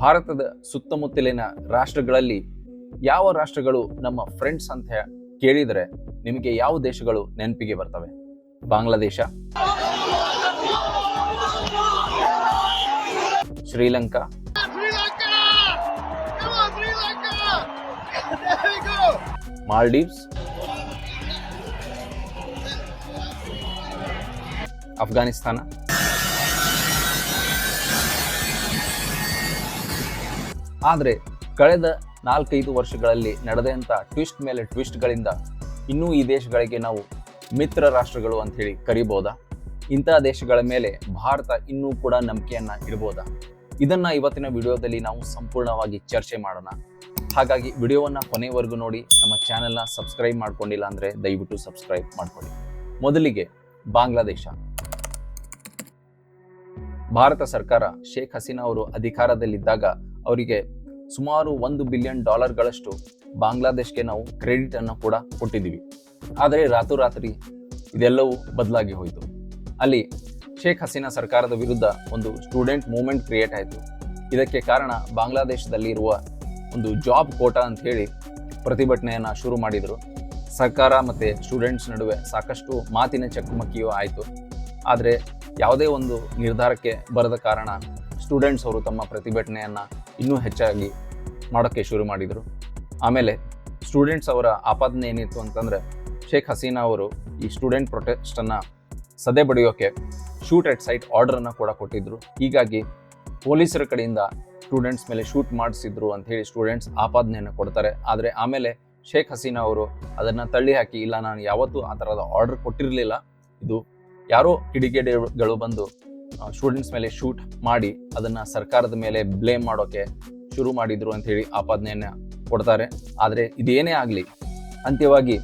ಭಾರತದ ಸುತ್ತಮುತ್ತಲಿನ ರಾಷ್ಟ್ರಗಳಲ್ಲಿ ಯಾವ ರಾಷ್ಟ್ರಗಳು ನಮ್ಮ ಫ್ರೆಂಡ್ಸ್ ಅಂತ ಕೇಳಿದರೆ ನಿಮಗೆ ಯಾವ ದೇಶಗಳು ನೆನಪಿಗೆ ಬರ್ತವೆ? ಬಾಂಗ್ಲಾದೇಶ. ಶ್ರೀಲಂಕಾ. ಮಾಲ್ಡೀವ್ಸ್. Lanka! ಆದರೆ ಕಳೆದ ನಾಲ್ಕೈದು ವರ್ಷಗಳಲ್ಲಿ ನಡೆದಂಥ ಟ್ವಿಸ್ಟ್ ಮೇಲೆ ಟ್ವಿಸ್ಟ್ಗಳಿಂದ ಇನ್ನೂ ಈ ದೇಶಗಳಿಗೆ ನಾವು ಮಿತ್ರ ರಾಷ್ಟ್ರಗಳು ಅಂತ ಹೇಳಿ ಕರಿಬೋದಾ? ಇಂಥ ದೇಶಗಳ ಮೇಲೆ ಭಾರತ ಇನ್ನೂ ಕೂಡ ನಂಬಿಕೆಯನ್ನ ಇಡ್ಬೋದಾ? ಇದನ್ನ ಇವತ್ತಿನ ವಿಡಿಯೋದಲ್ಲಿ ನಾವು ಸಂಪೂರ್ಣವಾಗಿ ಚರ್ಚೆ ಮಾಡೋಣ. ಹಾಗಾಗಿ ವಿಡಿಯೋವನ್ನ ಕೊನೆವರೆಗೂ ನೋಡಿ, ನಮ್ಮ ಚಾನೆಲ್ನ ಸಬ್ಸ್ಕ್ರೈಬ್ ಮಾಡ್ಕೊಂಡಿಲ್ಲ ಅಂದರೆ ದಯವಿಟ್ಟು ಸಬ್ಸ್ಕ್ರೈಬ್ ಮಾಡ್ಕೊಳ್ಳಿ. ಮೊದಲಿಗೆ ಬಾಂಗ್ಲಾದೇಶ. ಭಾರತ ಸರ್ಕಾರ ಶೇಖ್ ಹಸೀನಾ ಅವರು ಅಧಿಕಾರದಲ್ಲಿದ್ದಾಗ ಅವರಿಗೆ ಸುಮಾರು ಒಂದು ಬಿಲಿಯನ್ ಡಾಲರ್ಗಳಷ್ಟು ಬಾಂಗ್ಲಾದೇಶ್ಗೆ ನಾವು ಕ್ರೆಡಿಟ್ ಅನ್ನು ಕೂಡ ಕೊಟ್ಟಿದ್ದೀವಿ. ಆದರೆ ರಾತ್ರಿ ಇದೆಲ್ಲವೂ ಬದಲಾಗಿ ಹೋಯಿತು. ಅಲ್ಲಿ ಶೇಖ್ ಹಸೀನಾ ಸರ್ಕಾರದ ವಿರುದ್ಧ ಒಂದು ಸ್ಟೂಡೆಂಟ್ ಮೂವ್ಮೆಂಟ್ ಕ್ರಿಯೇಟ್ ಆಯಿತು. ಇದಕ್ಕೆ ಕಾರಣ ಬಾಂಗ್ಲಾದೇಶದಲ್ಲಿ ಇರುವ ಒಂದು ಜಾಬ್ ಕೋಟಾ ಅಂತ ಹೇಳಿ ಪ್ರತಿಭಟನೆಯನ್ನು ಶುರು ಮಾಡಿದರು. ಸರ್ಕಾರ ಮತ್ತು ಸ್ಟೂಡೆಂಟ್ಸ್ ನಡುವೆ ಸಾಕಷ್ಟು ಮಾತಿನ ಚಕಮಕಿಯೂ ಆಯಿತು. ಆದರೆ ಯಾವುದೇ ಒಂದು ನಿರ್ಧಾರಕ್ಕೆ ಬರದ ಕಾರಣ ಸ್ಟೂಡೆಂಟ್ಸ್ ಅವರು ತಮ್ಮ ಪ್ರತಿಭಟನೆಯನ್ನು ಇನ್ನೂ ಹೆಚ್ಚಾಗಿ ಮಾಡೋಕ್ಕೆ ಶುರು ಮಾಡಿದರು. ಆಮೇಲೆ ಸ್ಟೂಡೆಂಟ್ಸ್ ಅವರ ಆಪಾದನೆ ಏನಿತ್ತು ಅಂತಂದರೆ, ಶೇಖ್ ಹಸೀನಾ ಅವರು ಈ ಸ್ಟೂಡೆಂಟ್ ಪ್ರೊಟೆಸ್ಟನ್ನು ಸದೆ ಬಡಿಯೋಕ್ಕೆ ಶೂಟ್ ಎಟ್ ಸೈಟ್ ಆರ್ಡ್ರನ್ನು ಕೂಡ ಕೊಟ್ಟಿದ್ದರು ಹೀಗಾಗಿ ಪೊಲೀಸರ ಕಡೆಯಿಂದ ಸ್ಟೂಡೆಂಟ್ಸ್ ಮೇಲೆ ಶೂಟ್ ಮಾಡಿಸಿದ್ರು ಅಂತ ಹೇಳಿ ಸ್ಟೂಡೆಂಟ್ಸ್ ಆಪಾದನೆಯನ್ನು ಕೊಡ್ತಾರೆ. ಆದರೆ ಆಮೇಲೆ ಶೇಖ್ ಹಸೀನಾ ಅವರು ಅದನ್ನು ತಳ್ಳಿ ಹಾಕಿ, ಇಲ್ಲ ನಾನು ಯಾವತ್ತೂ ಆ ಥರದ ಆರ್ಡರ್ ಕೊಟ್ಟಿರಲಿಲ್ಲ. ಇದು ಯಾರೋ ಕಿಡಿಗೇಡಿಗಳು ಬಂದು ಸ್ಟೂಡೆಂಟ್ಸ್ ಮೇಲೆ ಶೂಟ್ ಮಾಡಿ ಅದನ್ನು ಸರ್ಕಾರದ ಮೇಲೆ ಬ್ಲೇಮ್ ಮಾಡೋಕೆ ಶುರು ಮಾಡಿದ್ರು ಅಂತ ಹೇಳಿ ಆಪಾದನೆಯನ್ನು ಕೊಡ್ತಾರೆ. ಆದರೆ ಇದೇನೇ ಆಗಲಿ, ಅಂತ್ಯವಾಗಿ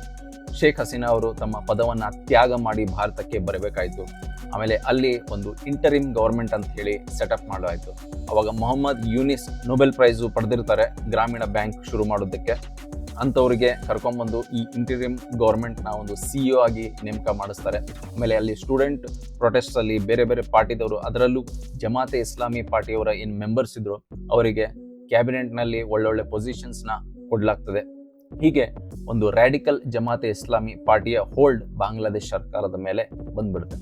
ಶೇಖ್ ಹಸೀನಾ ಅವರು ತಮ್ಮ ಪದವನ್ನು ತ್ಯಾಗ ಮಾಡಿ ಭಾರತಕ್ಕೆ ಬರಬೇಕಾಯಿತು. ಆಮೇಲೆ ಅಲ್ಲಿ ಒಂದು ಇಂಟರಿಮ್ ಗೌರ್ಮೆಂಟ್ ಅಂತ ಹೇಳಿ ಸೆಟಪ್ ಮಾಡಲಾಯಿತು. ಅವಾಗ ಮೊಹಮ್ಮದ್ ಯೂನಿಸ್ ನೊಬೆಲ್ ಪ್ರೈಸು ಪಡೆದಿರ್ತಾರೆ, ಗ್ರಾಮೀಣ ಬ್ಯಾಂಕ್ ಶುರು ಮಾಡೋದಕ್ಕೆ. ಅಂಥವ್ರಿಗೆ ಕರ್ಕೊಂಬಂದು ಈ ಇಂಟರಿಮ್ ಗೌರ್ಮೆಂಟ್ನ ಒಂದು ಸಿ ಇ ಆಗಿ ನೇಮಕ ಮಾಡಿಸ್ತಾರೆ. ಆಮೇಲೆ ಅಲ್ಲಿ ಸ್ಟೂಡೆಂಟ್ ಪ್ರೊಟೆಸ್ಟ್ ಅಲ್ಲಿ ಬೇರೆ ಬೇರೆ ಪಾರ್ಟಿದವರು, ಅದರಲ್ಲೂ ಜಮಾತೆ ಇಸ್ಲಾಮಿ ಪಾರ್ಟಿಯವರ ಏನು ಮೆಂಬರ್ಸ್ ಇದ್ರು, ಅವರಿಗೆ ಕ್ಯಾಬಿನೆಟ್ನಲ್ಲಿ ಒಳ್ಳೊಳ್ಳೆ ಪೊಸಿಷನ್ಸ್ನ ಕೊಡಲಾಗ್ತದೆ. ಹೀಗೆ ಒಂದು ರ್ಯಾಡಿಕಲ್ ಜಮಾತೆ ಇಸ್ಲಾಮಿ ಪಾರ್ಟಿಯ ಹೋಲ್ಡ್ ಬಾಂಗ್ಲಾದೇಶ್ ಸರ್ಕಾರದ ಮೇಲೆ ಬಂದ್ಬಿಡುತ್ತೆ.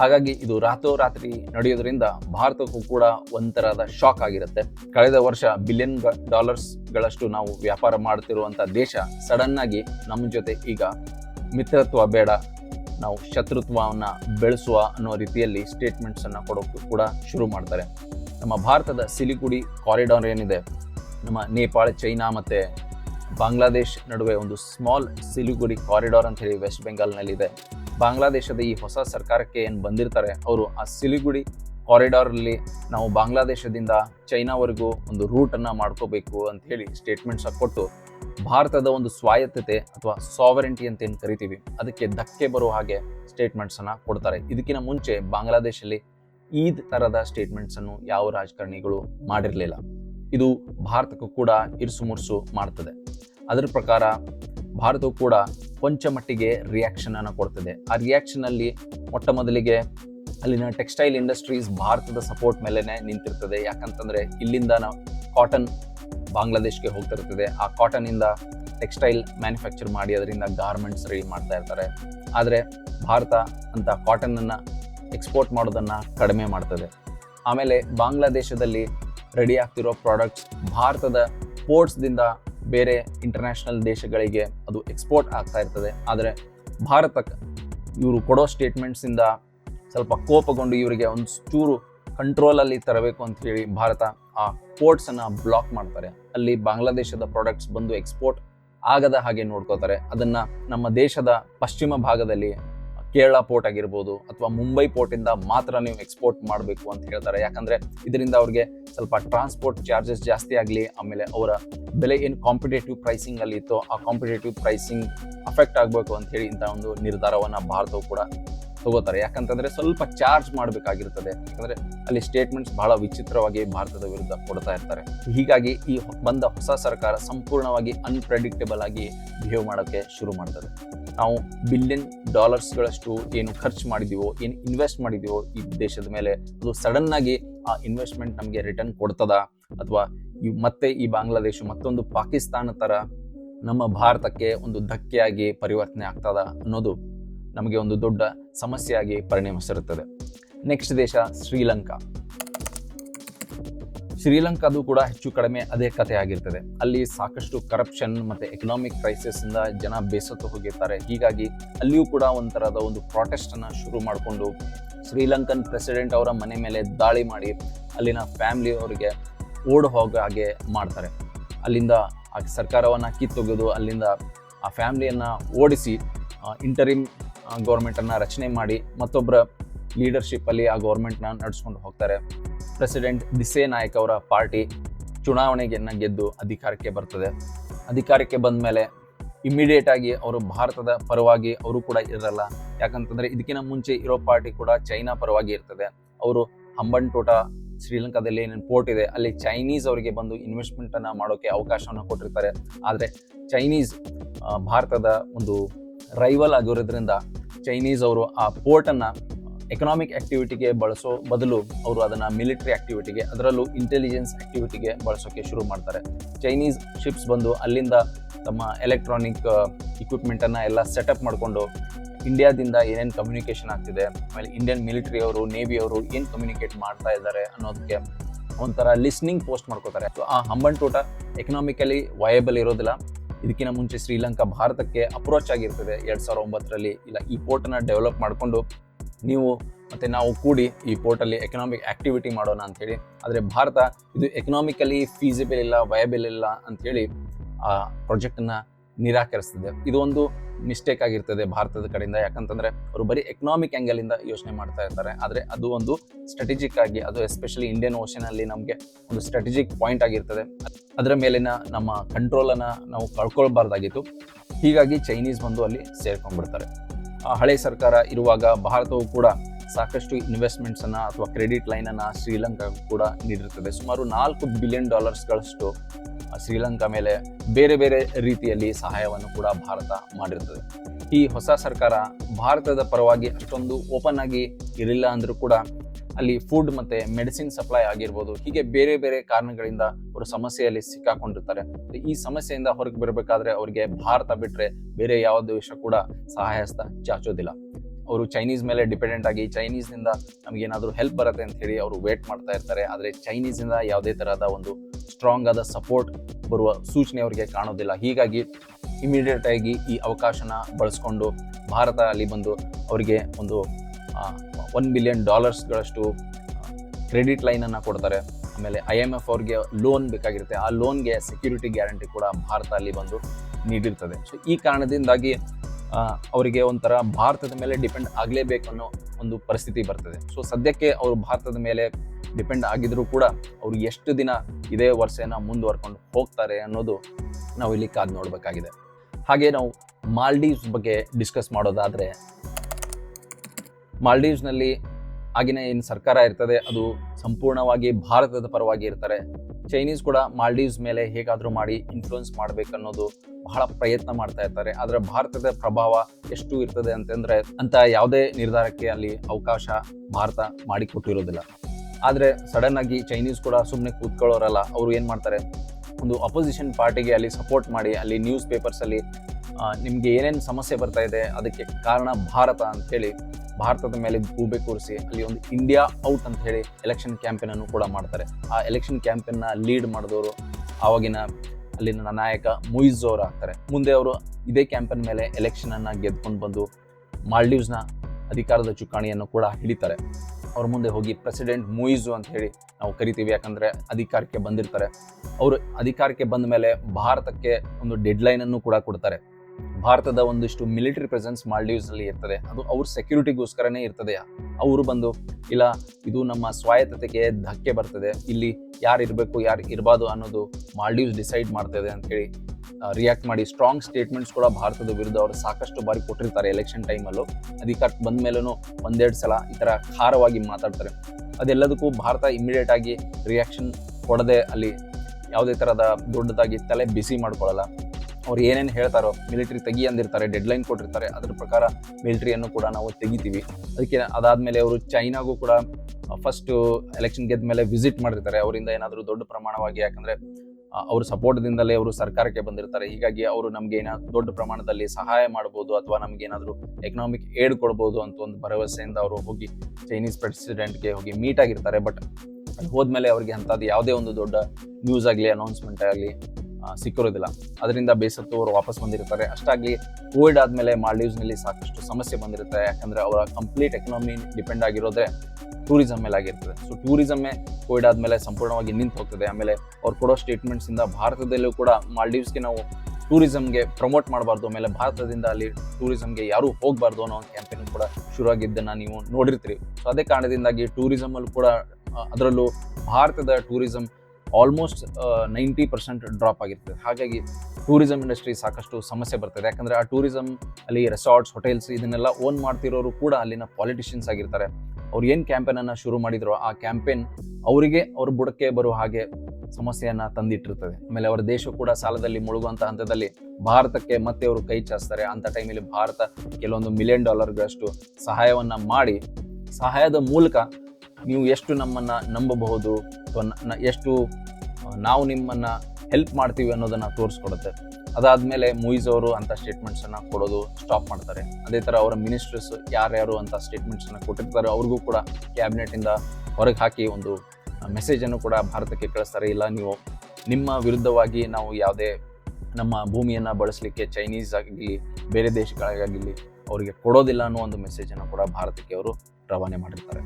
ಹಾಗಾಗಿ ಇದು ರಾತ್ರೋರಾತ್ರಿ ನಡೆಯೋದ್ರಿಂದ ಭಾರತಕ್ಕೂ ಕೂಡ ಒಂಥರದ ಶಾಕ್ ಆಗಿರುತ್ತೆ. ಕಳೆದ ವರ್ಷ ಬಿಲಿಯನ್ ಡಾಲರ್ಸ್ ಗಳಷ್ಟು ನಾವು ವ್ಯಾಪಾರ ಮಾಡ್ತಿರುವಂಥ ದೇಶ ಸಡನ್ ಆಗಿ ನಮ್ಮ ಜೊತೆ ಈಗ ಮಿತ್ರತ್ವ ಬೇಡ, ನಾವು ಶತ್ರುತ್ವವನ್ನು ಬೆಳೆಸುವ ಅನ್ನೋ ರೀತಿಯಲ್ಲಿ ಸ್ಟೇಟ್ಮೆಂಟ್ಸ್ ಅನ್ನು ಕೊಡೋಕ್ಕೂ ಕೂಡ ಶುರು ಮಾಡ್ತಾರೆ. ನಮ್ಮ ಭಾರತದ ಸಿಲಿಗುಡಿ ಕಾರಿಡಾರ್ ಏನಿದೆ, ನಮ್ಮ ನೇಪಾಳ, ಚೈನಾ ಮತ್ತೆ ಬಾಂಗ್ಲಾದೇಶ್ ನಡುವೆ ಒಂದು ಸ್ಮಾಲ್ ಸಿಲಿಗುಡಿ ಕಾರಿಡಾರ್ ಅಂತ ಹೇಳಿ ವೆಸ್ಟ್ ಬೆಂಗಾಲ್ನಲ್ಲಿದೆ ಬಾಂಗ್ಲಾದೇಶದ ಈ ಹೊಸ ಸರ್ಕಾರಕ್ಕೆ ಏನು ಬಂದಿರ್ತಾರೆ? ಅವರು ಆ ಸಿಲಿಗುಡಿ ಕಾರಿಡಾರ್ ಅಲ್ಲಿ ನಾವು ಬಾಂಗ್ಲಾದೇಶದಿಂದ ಚೈನಾವರೆಗೂ ಒಂದು ರೂಟ್ ಅನ್ನ ಮಾಡ್ಕೋಬೇಕು ಅಂತ ಹೇಳಿ ಸ್ಟೇಟ್ಮೆಂಟ್ಸ್ ಕೊಟ್ಟು ಭಾರತದ ಒಂದು ಸ್ವಾಯತ್ತತೆ ಅಥವಾ ಸಾವರೆಂಟಿ ಅಂತ ಏನು ಕರಿತೀವಿ, ಅದಕ್ಕೆ ಧಕ್ಕೆ ಬರೋ ಹಾಗೆ ಸ್ಟೇಟ್ಮೆಂಟ್ಸ್ ಅನ್ನ ಕೊಡ್ತಾರೆ. ಇದಕ್ಕಿಂತ ಮುಂಚೆ ಬಾಂಗ್ಲಾದೇಶಲ್ಲಿ ಈ ತರದ ಸ್ಟೇಟ್ಮೆಂಟ್ಸ್ ಅನ್ನು ಯಾವ ರಾಜಕಾರಣಿಗಳು ಮಾಡಿರಲಿಲ್ಲ. ಇದು ಭಾರತಕ್ಕೂ ಕೂಡ ಇರುಸು ಮುರುಸು ಮಾಡ್ತದೆ. ಅದರ ಪ್ರಕಾರ ಭಾರತವು ಕೂಡ ಕೊಂಚ ಮಟ್ಟಿಗೆ ರಿಯಾಕ್ಷನ್ ಅನ್ನು ಕೊಡ್ತದೆ. ಆ ರಿಯಾಕ್ಷನ್ ಅಲ್ಲಿ ಮೊಟ್ಟ ಮೊದಲಿಗೆ ಅಲ್ಲಿನ ಟೆಕ್ಸ್ಟೈಲ್ ಇಂಡಸ್ಟ್ರೀಸ್ ಭಾರತದ ಸಪೋರ್ಟ್ ಮೇಲೇ ನಿಂತಿರ್ತದೆ. ಯಾಕಂತಂದ್ರೆ ಇಲ್ಲಿಂದ ನಾವು ಕಾಟನ್ ಬಾಂಗ್ಲಾದೇಶ್ಗೆ ಹೋಗ್ತಿರ್ತದೆ. ಆ ಕಾಟನ್ ಇಂದ ಟೆಕ್ಸ್ಟೈಲ್ ಮ್ಯಾನುಫ್ಯಾಕ್ಚರ್ ಮಾಡಿ ಅದರಿಂದ ಗಾರ್ಮೆಂಟ್ಸ್ ರೆಡಿ ಮಾಡ್ತಾ ಇರ್ತಾರೆ. ಆದರೆ ಭಾರತ ಅಂತ ಕಾಟನ್ ಅನ್ನ ಎಕ್ಸ್ಪೋರ್ಟ್ ಮಾಡೋದನ್ನ ಕಡಿಮೆ ಮಾಡ್ತದೆ. ಆಮೇಲೆ ಬಾಂಗ್ಲಾದೇಶದಲ್ಲಿ ರೆಡಿ ಆಗ್ತಿರೋ ಪ್ರಾಡಕ್ಟ್ಸ್ ಭಾರತದ ಪೋರ್ಟ್ಸ್ದಿಂದ ಬೇರೆ ಇಂಟರ್ನ್ಯಾಷನಲ್ ದೇಶಗಳಿಗೆ ಅದು ಎಕ್ಸ್ಪೋರ್ಟ್ ಆಗ್ತಾ ಇರ್ತದೆ. ಆದರೆ ಭಾರತಕ್ಕೆ ಇವರು ಕೊಡೋ ಸ್ಟೇಟ್ಮೆಂಟ್ಸಿಂದ ಸ್ವಲ್ಪ ಕೋಪಗೊಂಡು ಇವರಿಗೆ ಒಂದು ಚೂರು ಕಂಟ್ರೋಲಲ್ಲಿ ತರಬೇಕು ಅಂತ ಹೇಳಿ ಭಾರತ ಆ ಪೋರ್ಟ್ಸನ್ನು ಬ್ಲಾಕ್ ಮಾಡ್ತಾರೆ. ಅಲ್ಲಿ ಬಾಂಗ್ಲಾದೇಶದ ಪ್ರಾಡಕ್ಟ್ಸ್ ಬಂದು ಎಕ್ಸ್ಪೋರ್ಟ್ ಆಗದ ಹಾಗೆ ನೋಡ್ಕೋತಾರೆ. ಅದನ್ನು ನಮ್ಮ ದೇಶದ ಪಶ್ಚಿಮ ಭಾಗದಲ್ಲಿ ಕೇರಳ ಪೋರ್ಟ್ ಆಗಿರ್ಬೋದು ಅಥವಾ ಮುಂಬೈ ಪೋರ್ಟಿಂದ ಮಾತ್ರ ನೀವು ಎಕ್ಸ್ಪೋರ್ಟ್ ಮಾಡಬೇಕು ಅಂತ ಹೇಳ್ತಾರೆ. ಯಾಕಂದ್ರೆ ಇದರಿಂದ ಅವ್ರಿಗೆ ಸ್ವಲ್ಪ ಟ್ರಾನ್ಸ್ಪೋರ್ಟ್ ಚಾರ್ಜಸ್ ಜಾಸ್ತಿ ಆಗಲಿ, ಆಮೇಲೆ ಅವರ ಬೆಲೆ ಏನು ಕಾಂಪಿಟೇಟಿವ್ ಪ್ರೈಸಿಂಗ್ ಅಲ್ಲಿ ಇತ್ತೋ ಆ ಕಾಂಪಿಟೇಟಿವ್ ಪ್ರೈಸಿಂಗ್ ಅಫೆಕ್ಟ್ ಆಗಬೇಕು ಅಂತ ಹೇಳಿ ಇಂಥ ಒಂದು ನಿರ್ಧಾರವನ್ನು ಭಾರತವು ಕೂಡ ತಗೋತಾರೆ. ಯಾಕಂತಂದ್ರೆ ಸ್ವಲ್ಪ ಚಾರ್ಜ್ ಮಾಡಬೇಕಾಗಿರ್ತದೆ. ಯಾಕಂದ್ರೆ ಅಲ್ಲಿ ಸ್ಟೇಟ್ಮೆಂಟ್ಸ್ ಬಹಳ ವಿಚಿತ್ರವಾಗಿ ಭಾರತದ ವಿರುದ್ಧ ಕೊಡ್ತಾ ಇರ್ತಾರೆ. ಹೀಗಾಗಿ ಈ ಬಂದ ಹೊಸ ಸರ್ಕಾರ ಸಂಪೂರ್ಣವಾಗಿ ಅನ್ಪ್ರೆಡಿಕ್ಟೇಬಲ್ ಆಗಿ ಬಿಹೇವ್ ಮಾಡೋಕ್ಕೆ ಶುರು ಮಾಡ್ತದೆ. ನಾವು ಬಿಲಿಯನ್ ಡಾಲರ್ಸ್ಗಳಷ್ಟು ಏನು ಖರ್ಚು ಮಾಡಿದೀವೋ, ಏನು ಇನ್ವೆಸ್ಟ್ ಮಾಡಿದೀವೋ ಈ ದೇಶದ ಮೇಲೆ, ಅದು ಸಡನ್ ಆಗಿ ಆ ಇನ್ವೆಸ್ಟ್ಮೆಂಟ್ ನಮಗೆ ರಿಟರ್ನ್ ಕೊಡ್ತದ? ಅಥವಾ ಮತ್ತೆ ಈ ಬಾಂಗ್ಲಾದೇಶ ಮತ್ತೊಂದು ಪಾಕಿಸ್ತಾನ ತರ ನಮ್ಮ ಭಾರತಕ್ಕೆ ಒಂದು ಧಕ್ಕೆಯಾಗಿ ಪರಿವರ್ತನೆ ಆಗ್ತದ ಅನ್ನೋದು ನಮಗೆ ಒಂದು ದೊಡ್ಡ ಸಮಸ್ಯೆಯಾಗಿ ಪರಿಣಮಿಸಿರುತ್ತದೆ. ನೆಕ್ಸ್ಟ್ ದೇಶ ಶ್ರೀಲಂಕಾ. ಶ್ರೀಲಂಕಾದು ಕೂಡ ಹೆಚ್ಚು ಕಡಿಮೆ ಅದೇ ಕಥೆ ಆಗಿರ್ತದೆ ಅಲ್ಲಿ ಸಾಕಷ್ಟು ಕರಪ್ಷನ್ ಮತ್ತು ಎಕನಾಮಿಕ್ ಕ್ರೈಸಿಸ್ ಇಂದ ಜನ ಬೇಸತ್ತು ಹೋಗಿರ್ತಾರೆ. ಹೀಗಾಗಿ ಅಲ್ಲಿಯೂ ಕೂಡ ಒಂಥರದ ಒಂದು ಪ್ರಾಟೆಸ್ಟನ್ನು ಶುರು ಮಾಡಿಕೊಂಡು ಶ್ರೀಲಂಕನ್ ಪ್ರೆಸಿಡೆಂಟ್ ಅವರ ಮನೆ ಮೇಲೆ ದಾಳಿ ಮಾಡಿ ಅಲ್ಲಿನ ಫ್ಯಾಮಿಲಿ ಅವರಿಗೆ ಓಡ್ ಹೋಗೋ ಹಾಗೆ ಮಾಡ್ತಾರೆ. ಅಲ್ಲಿಂದ ಆ ಸರ್ಕಾರವನ್ನು ಕಿತ್ತೊಗೆದು ಅಲ್ಲಿಂದ ಆ ಫ್ಯಾಮಿಲಿಯನ್ನ ಓಡಿಸಿ ಇಂಟರಿಮ್ ಗೌರ್ಮೆಂಟನ್ನು ರಚನೆ ಮಾಡಿ ಮತ್ತೊಬ್ಬರ ಲೀಡರ್ಶಿಪ್ಪಲ್ಲಿ ಆ ಗೌರ್ಮೆಂಟ್ನ ನಡೆಸ್ಕೊಂಡು ಹೋಗ್ತಾರೆ. ಪ್ರೆಸಿಡೆಂಟ್ ದಿಸೆ ನಾಯಕ್ ಅವರ ಪಾರ್ಟಿ ಚುನಾವಣೆಗೆನ್ನ ಗೆದ್ದು ಅಧಿಕಾರಕ್ಕೆ ಬರ್ತದೆ. ಅಧಿಕಾರಕ್ಕೆ ಬಂದ ಮೇಲೆ ಇಮಿಡಿಯೇಟ್ ಆಗಿ ಅವರು ಭಾರತದ ಪರವಾಗಿ ಅವರು ಕೂಡ ಇರಲ್ಲ. ಯಾಕಂತಂದ್ರೆ ಇದಕ್ಕಿಂತ ಮುಂಚೆ ಇರೋ ಪಾರ್ಟಿ ಕೂಡ ಚೈನಾ ಪರವಾಗಿ ಇರ್ತದೆ. ಅವರು ಹಂಬಂಟೋಟ ಶ್ರೀಲಂಕಾದಲ್ಲಿ ಏನೇನು ಪೋರ್ಟ್ ಇದೆ, ಅಲ್ಲಿ ಚೈನೀಸ್ ಅವರಿಗೆ ಬಂದು ಇನ್ವೆಸ್ಟ್ಮೆಂಟ್ ಅನ್ನ ಮಾಡೋಕೆ ಅವಕಾಶವನ್ನು ಕೊಟ್ಟಿರ್ತಾರೆ. ಆದರೆ ಚೈನೀಸ್ ಭಾರತದ ಒಂದು ರೈವಲ್ ಆಗಿರೋದ್ರಿಂದ ಚೈನೀಸ್ ಅವರು ಆ ಪೋರ್ಟ್ ಅನ್ನ ಎಕನಾಮಿಕ್ ಆಕ್ಟಿವಿಟಿಗೆ ಬಳಸೋ ಬದಲು ಅವರು ಅದನ್ನ ಮಿಲಿಟರಿ ಆಕ್ಟಿವಿಟಿಗೆ ಅದರಲ್ಲೂ ಇಂಟೆಲಿಜೆನ್ಸ್ ಆಕ್ಟಿವಿಟಿಗೆ ಬಳಸೋಕೆ ಶುರು ಮಾಡ್ತಾರೆ. ಚೈನೀಸ್ ಶಿಪ್ಸ್ ಬಂದು ಅಲ್ಲಿಂದ ತಮ್ಮ ಎಲೆಕ್ಟ್ರಾನಿಕ್ ಇಕ್ವಿಪ್ಮೆಂಟನ್ನು ಎಲ್ಲ ಸೆಟಪ್ ಮಾಡಿಕೊಂಡು ಇಂಡಿಯಾದಿಂದ ಏನೇನು ಕಮ್ಯುನಿಕೇಷನ್ ಆಗ್ತಿದೆ, ಆಮೇಲೆ ಇಂಡಿಯನ್ ಮಿಲಿಟರಿ ಅವರು ನೇವಿ ಅವರು ಏನು ಕಮ್ಯುನಿಕೇಟ್ ಮಾಡ್ತಾ ಇದ್ದಾರೆ ಅನ್ನೋದಕ್ಕೆ ಒಂಥರ ಲಿಸ್ನಿಂಗ್ ಪೋಸ್ಟ್ ಮಾಡ್ಕೋತಾರೆ. ಸೊ ಆ ಹಂಬಂಟೋಟ ಎಕನಾಮಿಕಲಿ ವಯಬಲ್ ಇರೋದಿಲ್ಲ. ಇದಕ್ಕಿಂತ ಮುಂಚೆ ಶ್ರೀಲಂಕಾ ಭಾರತಕ್ಕೆ ಅಪ್ರೋಚ್ ಆಗಿರ್ತದೆ ಎರಡು ಸಾವಿರದ ಒಂಬತ್ತರಲ್ಲಿ. ಇಲ್ಲ, ಈ ಪೋರ್ಟನ್ನು ಡೆವಲಪ್ ಮಾಡಿಕೊಂಡು ನೀವು ಮತ್ತೆ ನಾವು ಕೂಡಿ ಈ ಪೋರ್ಟಲ್ಲಿ ಎಕನಾಮಿಕ್ ಆಕ್ಟಿವಿಟಿ ಮಾಡೋಣ ಅಂತೇಳಿ ಆದರೆ ಭಾರತ ಇದು ಎಕನಾಮಿಕಲಿ ಫೀಸಿಬಲ್ ಇಲ್ಲ ವಯಬಲ್ ಇಲ್ಲ ಅಂತೇಳಿ ಆ ಪ್ರಾಜೆಕ್ಟನ್ನು ನಿರಾಕರಿಸ್ತದೆ. ಇದು ಒಂದು ಮಿಸ್ಟೇಕ್ ಆಗಿರ್ತದೆ ಭಾರತದ ಕಡೆಯಿಂದ. ಯಾಕಂತಂದ್ರೆ ಅವರು ಬರೀ ಎಕನಾಮಿಕ್ ಇಂದ ಯೋಚನೆ ಮಾಡ್ತಾ ಇರ್ತಾರೆ. ಆದರೆ ಅದು ಒಂದು ಸ್ಟ್ರಾಟಜಿಕ್ ಆಗಿ, ಅದು ಎಸ್ಪೆಷಲಿ ಇಂಡಿಯನ್ ಓಷನ್ ಅಲ್ಲಿ ನಮಗೆ ಒಂದು ಸ್ಟ್ರಾಟಜಿಕ್ ಪಾಯಿಂಟ್ ಆಗಿರ್ತದೆ. ಅದರ ಮೇಲಿನ ನಮ್ಮ ಕಂಟ್ರೋಲನ್ನು ನಾವು ಕಳ್ಕೊಳ್ಬಾರ್ದಾಗಿತ್ತು. ಹೀಗಾಗಿ ಚೈನೀಸ್ ಬಂದು ಅಲ್ಲಿ ಸೇರ್ಕೊಂಡ್ಬಿಡ್ತಾರೆ. ಆ ಹಳೆ ಸರ್ಕಾರ ಇರುವಾಗ ಭಾರತವು ಕೂಡ ಸಾಕಷ್ಟು ಇನ್ವೆಸ್ಟ್ಮೆಂಟ್ಸ್ ಅನ್ನ ಅಥವಾ ಕ್ರೆಡಿಟ್ ಲೈನ್ ಅನ್ನ ಶ್ರೀಲಂಕಾ ಕೂಡ ನೀಡಿರ್ತದೆ. ಸುಮಾರು ನಾಲ್ಕು ಬಿಲಿಯನ್ ಡಾಲರ್ಸ್ಗಳಷ್ಟು ಶ್ರೀಲಂಕಾ ಮೇಲೆ ಬೇರೆ ಬೇರೆ ರೀತಿಯಲ್ಲಿ ಸಹಾಯವನ್ನು ಕೂಡ ಭಾರತ ಮಾಡಿರ್ತದೆ. ಈ ಹೊಸ ಸರ್ಕಾರ ಭಾರತದ ಪರವಾಗಿ ಅಷ್ಟೊಂದು ಓಪನ್ ಆಗಿ ಇರಲಿಲ್ಲ ಅಂದರೂ ಕೂಡ ಅಲ್ಲಿ ಫುಡ್ ಮತ್ತೆ ಮೆಡಿಸಿನ್ ಸಪ್ಲೈ ಆಗಿರ್ಬೋದು, ಹೀಗೆ ಬೇರೆ ಬೇರೆ ಕಾರಣಗಳಿಂದ ಅವರು ಸಮಸ್ಯೆಯಲ್ಲಿ ಸಿಕ್ಕಾಕೊಂಡಿರ್ತಾರೆ. ಈ ಸಮಸ್ಯೆಯಿಂದ ಹೊರಗೆ ಬರಬೇಕಾದ್ರೆ ಅವರಿಗೆ ಭಾರತ ಬಿಟ್ಟರೆ ಬೇರೆ ಯಾವ ದೇಶ ಕೂಡ ಸಹಾಯಸ್ತ ಚಾಚೋದಿಲ್ಲ. ಅವರು ಚೈನೀಸ್ ಮೇಲೆ ಡಿಪೆಂಡೆಂಟ್ ಆಗಿ ಚೈನೀಸ್ನಿಂದ ನಮಗೇನಾದರೂ ಹೆಲ್ಪ್ ಬರುತ್ತೆ ಅಂತ ಹೇಳಿ ಅವರು ವೇಟ್ ಮಾಡ್ತಾ ಇರ್ತಾರೆ. ಆದರೆ ಚೈನೀಸಿಂದ ಯಾವುದೇ ಥರದ ಒಂದು ಸ್ಟ್ರಾಂಗ್ ಆದ ಸಪೋರ್ಟ್ ಬರುವ ಸೂಚನೆ ಅವರಿಗೆ ಕಾಣೋದಿಲ್ಲ. ಹೀಗಾಗಿ ಇಮಿಡಿಯೇಟ್ ಆಗಿ ಈ ಅವಕಾಶನ ಬಳಸ್ಕೊಂಡು ಭಾರತ ಅಲ್ಲಿ ಬಂದು ಅವರಿಗೆ ಒಂದು ಒನ್ ಬಿಲಿಯನ್ ಡಾಲರ್ಸ್ಗಳಷ್ಟು ಕ್ರೆಡಿಟ್ ಲೈನನ್ನು ಕೊಡ್ತಾರೆ. ಆಮೇಲೆ ಐ ಎಂ ಎಫ್ ಅವ್ರಿಗೆ ಲೋನ್ ಬೇಕಾಗಿರುತ್ತೆ. ಆ ಲೋನ್ಗೆ ಸೆಕ್ಯೂರಿಟಿ ಗ್ಯಾರಂಟಿ ಕೂಡ ಭಾರತ ಅಲ್ಲಿ ಬಂದು ನೀಡಿರ್ತದೆ. ಸೊ ಈ ಕಾರಣದಿಂದಾಗಿ ಅವರಿಗೆ ಒಂಥರ ಭಾರತದ ಮೇಲೆ ಡಿಪೆಂಡ್ ಆಗಲೇಬೇಕು ಅನ್ನೋ ಒಂದು ಪರಿಸ್ಥಿತಿ ಬರ್ತದೆ. ಸೊ ಸದ್ಯಕ್ಕೆ ಅವರು ಭಾರತದ ಮೇಲೆ ಡಿಪೆಂಡ್ ಆಗಿದ್ರು ಕೂಡ ಅವರು ಎಷ್ಟು ದಿನ ಇದೇ ವರ್ಷನ ಮುಂದುವರ್ಕೊಂಡು ಹೋಗ್ತಾರೆ ಅನ್ನೋದು ನಾವು ಇಲ್ಲಿ ಕಾದು ನೋಡಬೇಕಾಗಿದೆ. ಹಾಗೆ ನಾವು ಮಾಲ್ಡೀವ್ಸ್ ಬಗ್ಗೆ ಡಿಸ್ಕಸ್ ಮಾಡೋದಾದರೆ, ಮಾಲ್ಡೀವ್ಸ್ನಲ್ಲಿ ಆಗಿನ ಏನು ಸರ್ಕಾರ ಇರ್ತದೆ, ಅದು ಸಂಪೂರ್ಣವಾಗಿ ಭಾರತದ ಪರವಾಗಿ ಇರ್ತಾರೆ. ಚೈನೀಸ್ ಕೂಡ ಮಾಲ್ಡೀವ್ಸ್ ಮೇಲೆ ಹೇಗಾದರೂ ಮಾಡಿ ಇನ್ಫ್ಲೂಯೆನ್ಸ್ ಮಾಡಬೇಕನ್ನೋದು ಬಹಳ ಪ್ರಯತ್ನ ಮಾಡ್ತಾ ಇರ್ತಾರೆ. ಆದರೆ ಭಾರತದ ಪ್ರಭಾವ ಎಷ್ಟು ಇರ್ತದೆ ಅಂತಂದ್ರೆ ಅಂತ ಯಾವುದೇ ನಿರ್ಧಾರಕ್ಕೆ ಅಲ್ಲಿ ಅವಕಾಶ ಭಾರತ ಮಾಡಿಕೊಟ್ಟಿರೋದಿಲ್ಲ. ಆದರೆ ಸಡನ್ ಆಗಿ ಚೈನೀಸ್ ಕೂಡ ಸುಮ್ಮನೆ ಕೂತ್ಕೊಳ್ಳೋರಲ್ಲ, ಅವರು ಏನು ಮಾಡ್ತಾರೆ? ಒಂದು ಅಪೋಸಿಷನ್ ಪಾರ್ಟಿಗೆ ಅಲ್ಲಿ ಸಪೋರ್ಟ್ ಮಾಡಿ, ಅಲ್ಲಿ ನ್ಯೂಸ್ ಪೇಪರ್ಸಲ್ಲಿ ನಿಮಗೆ ಏನೇನು ಸಮಸ್ಯೆ ಬರ್ತಾ ಇದೆ, ಅದಕ್ಕೆ ಕಾರಣ ಭಾರತ ಅಂತ ಹೇಳಿ ಭಾರತದ ಮೇಲೆ ಗೂಬೆ ಕೂರಿಸಿ ಅಲ್ಲಿ ಒಂದು ಇಂಡಿಯಾ ಔಟ್ ಅಂತ ಹೇಳಿ ಎಲೆಕ್ಷನ್ ಕ್ಯಾಂಪೇನ್ ಅನ್ನು ಕೂಡ ಮಾಡ್ತಾರೆ. ಆ ಎಲೆಕ್ಷನ್ ಕ್ಯಾಂಪೇನ್ನ ಲೀಡ್ ಮಾಡಿದವರು ಆವಾಗಿನ ಅಲ್ಲಿನ ನಾಯಕ ಮುಯಿಜ್ ಅವರು ಆಗ್ತಾರೆ. ಮುಂದೆ ಅವರು ಇದೇ ಕ್ಯಾಂಪೇನ್ ಮೇಲೆ ಎಲೆಕ್ಷನ್ ಅನ್ನ ಗೆದ್ಕೊಂಡು ಬಂದು ಮಾಲ್ಡೀವ್ಸ್ನ ಅಧಿಕಾರದ ಚುಕ್ಕಾಣಿಯನ್ನು ಕೂಡ ಹಿಡಿತಾರೆ. ಅವ್ರ ಮುಂದೆ ಹೋಗಿ ಪ್ರೆಸಿಡೆಂಟ್ ಮುಯಿಜು ಅಂತ ಹೇಳಿ ನಾವು ಕರಿತೀವಿ, ಯಾಕಂದ್ರೆ ಅಧಿಕಾರಕ್ಕೆ ಬಂದಿರ್ತಾರೆ. ಅವರು ಅಧಿಕಾರಕ್ಕೆ ಬಂದ ಮೇಲೆ ಭಾರತಕ್ಕೆ ಒಂದು ಡೆಡ್ಲೈನ್ ಅನ್ನು ಕೂಡ ಕೊಡ್ತಾರೆ. ಭಾರತದ ಒಂದಿಷ್ಟು ಮಿಲಿಟರಿ ಪ್ರೆಸೆನ್ಸ್ ಮಾಲ್ಡೀವ್ಸ್ ಅಲ್ಲಿ ಇರ್ತದೆ. ಅದು ಅವ್ರ ಸೆಕ್ಯೂರಿಟಿಗೋಸ್ಕರನೇ ಇರ್ತದೆ. ಅವರು ಬಂದು, ಇಲ್ಲ, ಇದು ನಮ್ಮ ಸ್ವಾಯತ್ತತೆಗೆ ಧಕ್ಕೆ ಬರ್ತದೆ. ಇಲ್ಲಿ ಯಾರು ಇರಬೇಕು, ಯಾರು ಇರಬಾರ್ದು ಅನ್ನೋದು ಮಾಲ್ಡೀವ್ಸ್ ಡಿಸೈಡ್ ಮಾಡ್ತದೆ ಅಂತ ಹೇಳಿ ರಿಯಾಕ್ಟ್ ಮಾಡಿ. ಸ್ಟ್ರಾಂಗ್ ಸ್ಟೇಟ್ಮೆಂಟ್ಸ್ ಕೂಡ ಭಾರತದ ವಿರುದ್ಧ ಅವರು ಸಾಕಷ್ಟು ಬಾರಿ ಕೊಟ್ಟಿರ್ತಾರೆ ಎಲೆಕ್ಷನ್ ಟೈಮಲ್ಲೂ. ಅಧಿಕಾರಕ್ಕೆ ಬಂದ ಮೇಲೂ ಒಂದೆರಡು ಸಲ ಈ ಥರ ಖಾರವಾಗಿ ಮಾತಾಡ್ತಾರೆ. ಅದೆಲ್ಲದಕ್ಕೂ ಭಾರತ ಇಮಿಡಿಯೇಟ್ ಆಗಿ ರಿಯಾಕ್ಷನ್ ಕೊಡದೆ ಅಲ್ಲಿ ಯಾವುದೇ ಥರದ ದೊಡ್ಡದಾಗಿ ತಲೆ ಬಿಸಿ ಮಾಡ್ಕೊಳ್ಳಲ್ಲ. ಅವ್ರು ಏನೇನು ಹೇಳ್ತಾರೋ ಮಿಲಿಟರಿ ತೆಗಿ ಅಂದಿರ್ತಾರೆ ಡೆಡ್ಲೈನ್ ಕೊಟ್ಟಿರ್ತಾರೆ, ಅದ್ರ ಪ್ರಕಾರ ಮಿಲಿಟರಿಯನ್ನು ಕೂಡ ನಾವು ತೆಗಿತೀವಿ. ಅದಕ್ಕೆ ಅದಾದಮೇಲೆ ಅವರು ಚೈನಾಗೂ ಕೂಡ ಫಸ್ಟ್ ಎಲೆಕ್ಷನ್ ಗೆದ್ದ ಮೇಲೆ ವಿಸಿಟ್ ಮಾಡಿರ್ತಾರೆ. ಅವರಿಂದ ಏನಾದರೂ ದೊಡ್ಡ ಪ್ರಮಾಣವಾಗಿ, ಯಾಕಂದ್ರೆ ಅವರು ಅವ್ರ ಸಪೋರ್ಟ್ದಿಂದಲೇ ಅವರು ಸರ್ಕಾರಕ್ಕೆ ಬಂದಿರ್ತಾರೆ. ಹೀಗಾಗಿ ಅವರು ನಮಗೆ ಏನ, ದೊಡ್ಡ ಪ್ರಮಾಣದಲ್ಲಿ ಸಹಾಯ ಮಾಡ್ಬೋದು ಅಥವಾ ನಮ್ಗೆ ಏನಾದರೂ ಎಕನಾಮಿಕ್ ಏಡ್ ಕೊಡ್ಬೋದು ಅಂತ ಒಂದು ಭರವಸೆಯಿಂದ ಅವರು ಹೋಗಿ ಚೈನೀಸ್ ಪ್ರೆಸಿಡೆಂಟ್ಗೆ ಹೋಗಿ ಮೀಟ್ ಆಗಿರ್ತಾರೆ. ಬಟ್ ಅಲ್ಲಿ ಹೋದ್ಮೇಲೆ ಅವ್ರಿಗೆ ಅಂಥದ್ದು ಯಾವುದೇ ಒಂದು ದೊಡ್ಡ ನ್ಯೂಸ್ ಆಗಲಿ ಅನೌನ್ಸ್ಮೆಂಟ್ ಆಗಲಿ ಸಿಕ್ಕಿರೋದಿಲ್ಲ ಅದರಿಂದ ಬೇಸತ್ತು ಅವರು ವಾಪಸ್ ಬಂದಿರ್ತಾರೆ. ಅಷ್ಟಾಗಿ ಕೋವಿಡ್ ಆದಮೇಲೆ ಮಾಲ್ಡೀವ್ಸ್ನಲ್ಲಿ ಸಾಕಷ್ಟು ಸಮಸ್ಯೆ ಬಂದಿರುತ್ತೆ. ಯಾಕಂದ್ರೆ ಅವರ ಕಂಪ್ಲೀಟ್ ಎಕನಾಮಿ ಡಿಪೆಂಡ್ ಆಗಿರೋದೇ ಟೂರಿಸಂ ಮೇಲೆ ಆಗಿರ್ತದೆ. ಸೊ ಟೂರಿಸಮ್ಮೇ ಕೋವಿಡ್ ಆದಮೇಲೆ ಸಂಪೂರ್ಣವಾಗಿ ನಿಂತು ಹೋಗ್ತದೆ. ಆಮೇಲೆ ಅವ್ರು ಕೊಡೋ ಸ್ಟೇಟ್ಮೆಂಟ್ಸ್ ಇಂದ ಭಾರತದಲ್ಲೂ ಕೂಡ ಮಾಲ್ಡೀವ್ಸ್ಗೆ ನಾವು ಟೂರಿಸಮ್ಗೆ ಪ್ರಮೋಟ್ ಮಾಡಬಾರ್ದು. ಆಮೇಲೆ ಭಾರತದಿಂದ ಅಲ್ಲಿ ಟೂರಿಸಮ್ಗೆ ಯಾರೂ ಹೋಗಬಾರ್ದು ಅನ್ನೋ ಕ್ಯಾಂಪೇನ್ ಕೂಡ ಶುರುವಾಗಿದ್ದನ್ನು ನೀವು ನೋಡಿರ್ತೀರಿ. ಸೊ ಅದೇ ಕಾರಣದಿಂದಾಗಿ ಟೂರಿಸಮಲ್ಲೂ ಕೂಡ ಅದರಲ್ಲೂ ಭಾರತದ tourism almost ninety percent drop ಆಗಿರ್ತದೆ. ಹಾಗಾಗಿ ಟೂರಿಸಂ ಇಂಡಸ್ಟ್ರಿ ಸಾಕಷ್ಟು ಸಮಸ್ಯೆ ಬರ್ತದೆ. ಯಾಕಂದ್ರೆ ಆ ಟೂರಿಸಂ ಅಲ್ಲಿ ರೆಸಾರ್ಟ್ಸ್ ಹೋಟೆಲ್ಸ್ ಇದನ್ನೆಲ್ಲ ಓನ್ ಮಾಡ್ತಿರೋರು ಕೂಡ ಅಲ್ಲಿನ ಪಾಲಿಟಿಷಿಯನ್ಸ್ ಆಗಿರ್ತಾರೆ. ಅವ್ರು ಏನು ಕ್ಯಾಂಪೇನನ್ನು ಶುರು ಮಾಡಿದ್ರು ಆ ಕ್ಯಾಂಪೇನ್ ಅವರಿಗೆ ಅವ್ರ ಬುಡಕ್ಕೆ ಬರುವ ಹಾಗೆ ಸಮಸ್ಯೆಯನ್ನು ತಂದಿಟ್ಟಿರ್ತದೆ. ಆಮೇಲೆ ಅವರ ದೇಶ ಕೂಡ ಸಾಲದಲ್ಲಿ ಮುಳುಗುವಂಥ ಹಂತದಲ್ಲಿ ಭಾರತಕ್ಕೆ ಮತ್ತೆ ಅವರು ಕೈ ಚಾಚ್ತಾರೆ. ಅಂಥ ಟೈಮಲ್ಲಿ ಭಾರತ ಕೆಲವೊಂದು ಮಿಲಿಯನ್ ಡಾಲರ್ಗಳಷ್ಟು ಸಹಾಯವನ್ನು ಮಾಡಿ, ಸಹಾಯದ ಮೂಲಕ ನೀವು ಎಷ್ಟು ನಮ್ಮನ್ನು ನಂಬಬಹುದು ಅಥವಾ ನ- ಎಷ್ಟು ನಾವು ನಿಮ್ಮನ್ನು ಹೆಲ್ಪ್ ಮಾಡ್ತೀವಿ ಅನ್ನೋದನ್ನು ತೋರಿಸ್ಕೊಡುತ್ತೆ. ಅದಾದಮೇಲೆ ಮೂವೀಸ್ ಅವರು ಅಂತ ಸ್ಟೇಟ್ಮೆಂಟ್ಸನ್ನು ಕೊಡೋದು ಸ್ಟಾಪ್ ಮಾಡ್ತಾರೆ. ಅದೇ ಥರ ಅವರ ಮಿನಿಸ್ಟರ್ಸ್ ಯಾರ್ಯಾರು ಅಂತ ಸ್ಟೇಟ್ಮೆಂಟ್ಸನ್ನು ಕೊಟ್ಟಿರ್ತಾರೆ, ಅವ್ರಿಗೂ ಕೂಡ ಕ್ಯಾಬಿನೆಟಿಂದ ಹೊರಗೆ ಹಾಕಿ ಒಂದು ಮೆಸೇಜನ್ನು ಕೂಡ ಭಾರತಕ್ಕೆ ಕಳಿಸ್ತಾರೆ. ಇಲ್ಲ, ನೀವು ನಿಮ್ಮ ವಿರುದ್ಧವಾಗಿ ನಾವು ಯಾವುದೇ ನಮ್ಮ ಭೂಮಿಯನ್ನು ಬಳಸಲಿಕ್ಕೆ ಚೈನೀಸ್ ಆಗಲಿ, ಬೇರೆ ದೇಶಗಳಿಗಾಗಲಿ ಅವರಿಗೆ ಕೊಡೋದಿಲ್ಲ ಅನ್ನೋ ಒಂದು ಮೆಸೇಜನ್ನು ಕೂಡ ಭಾರತಕ್ಕೆ ಅವರು ರವಾನೆ ಮಾಡಿರ್ತಾರೆ.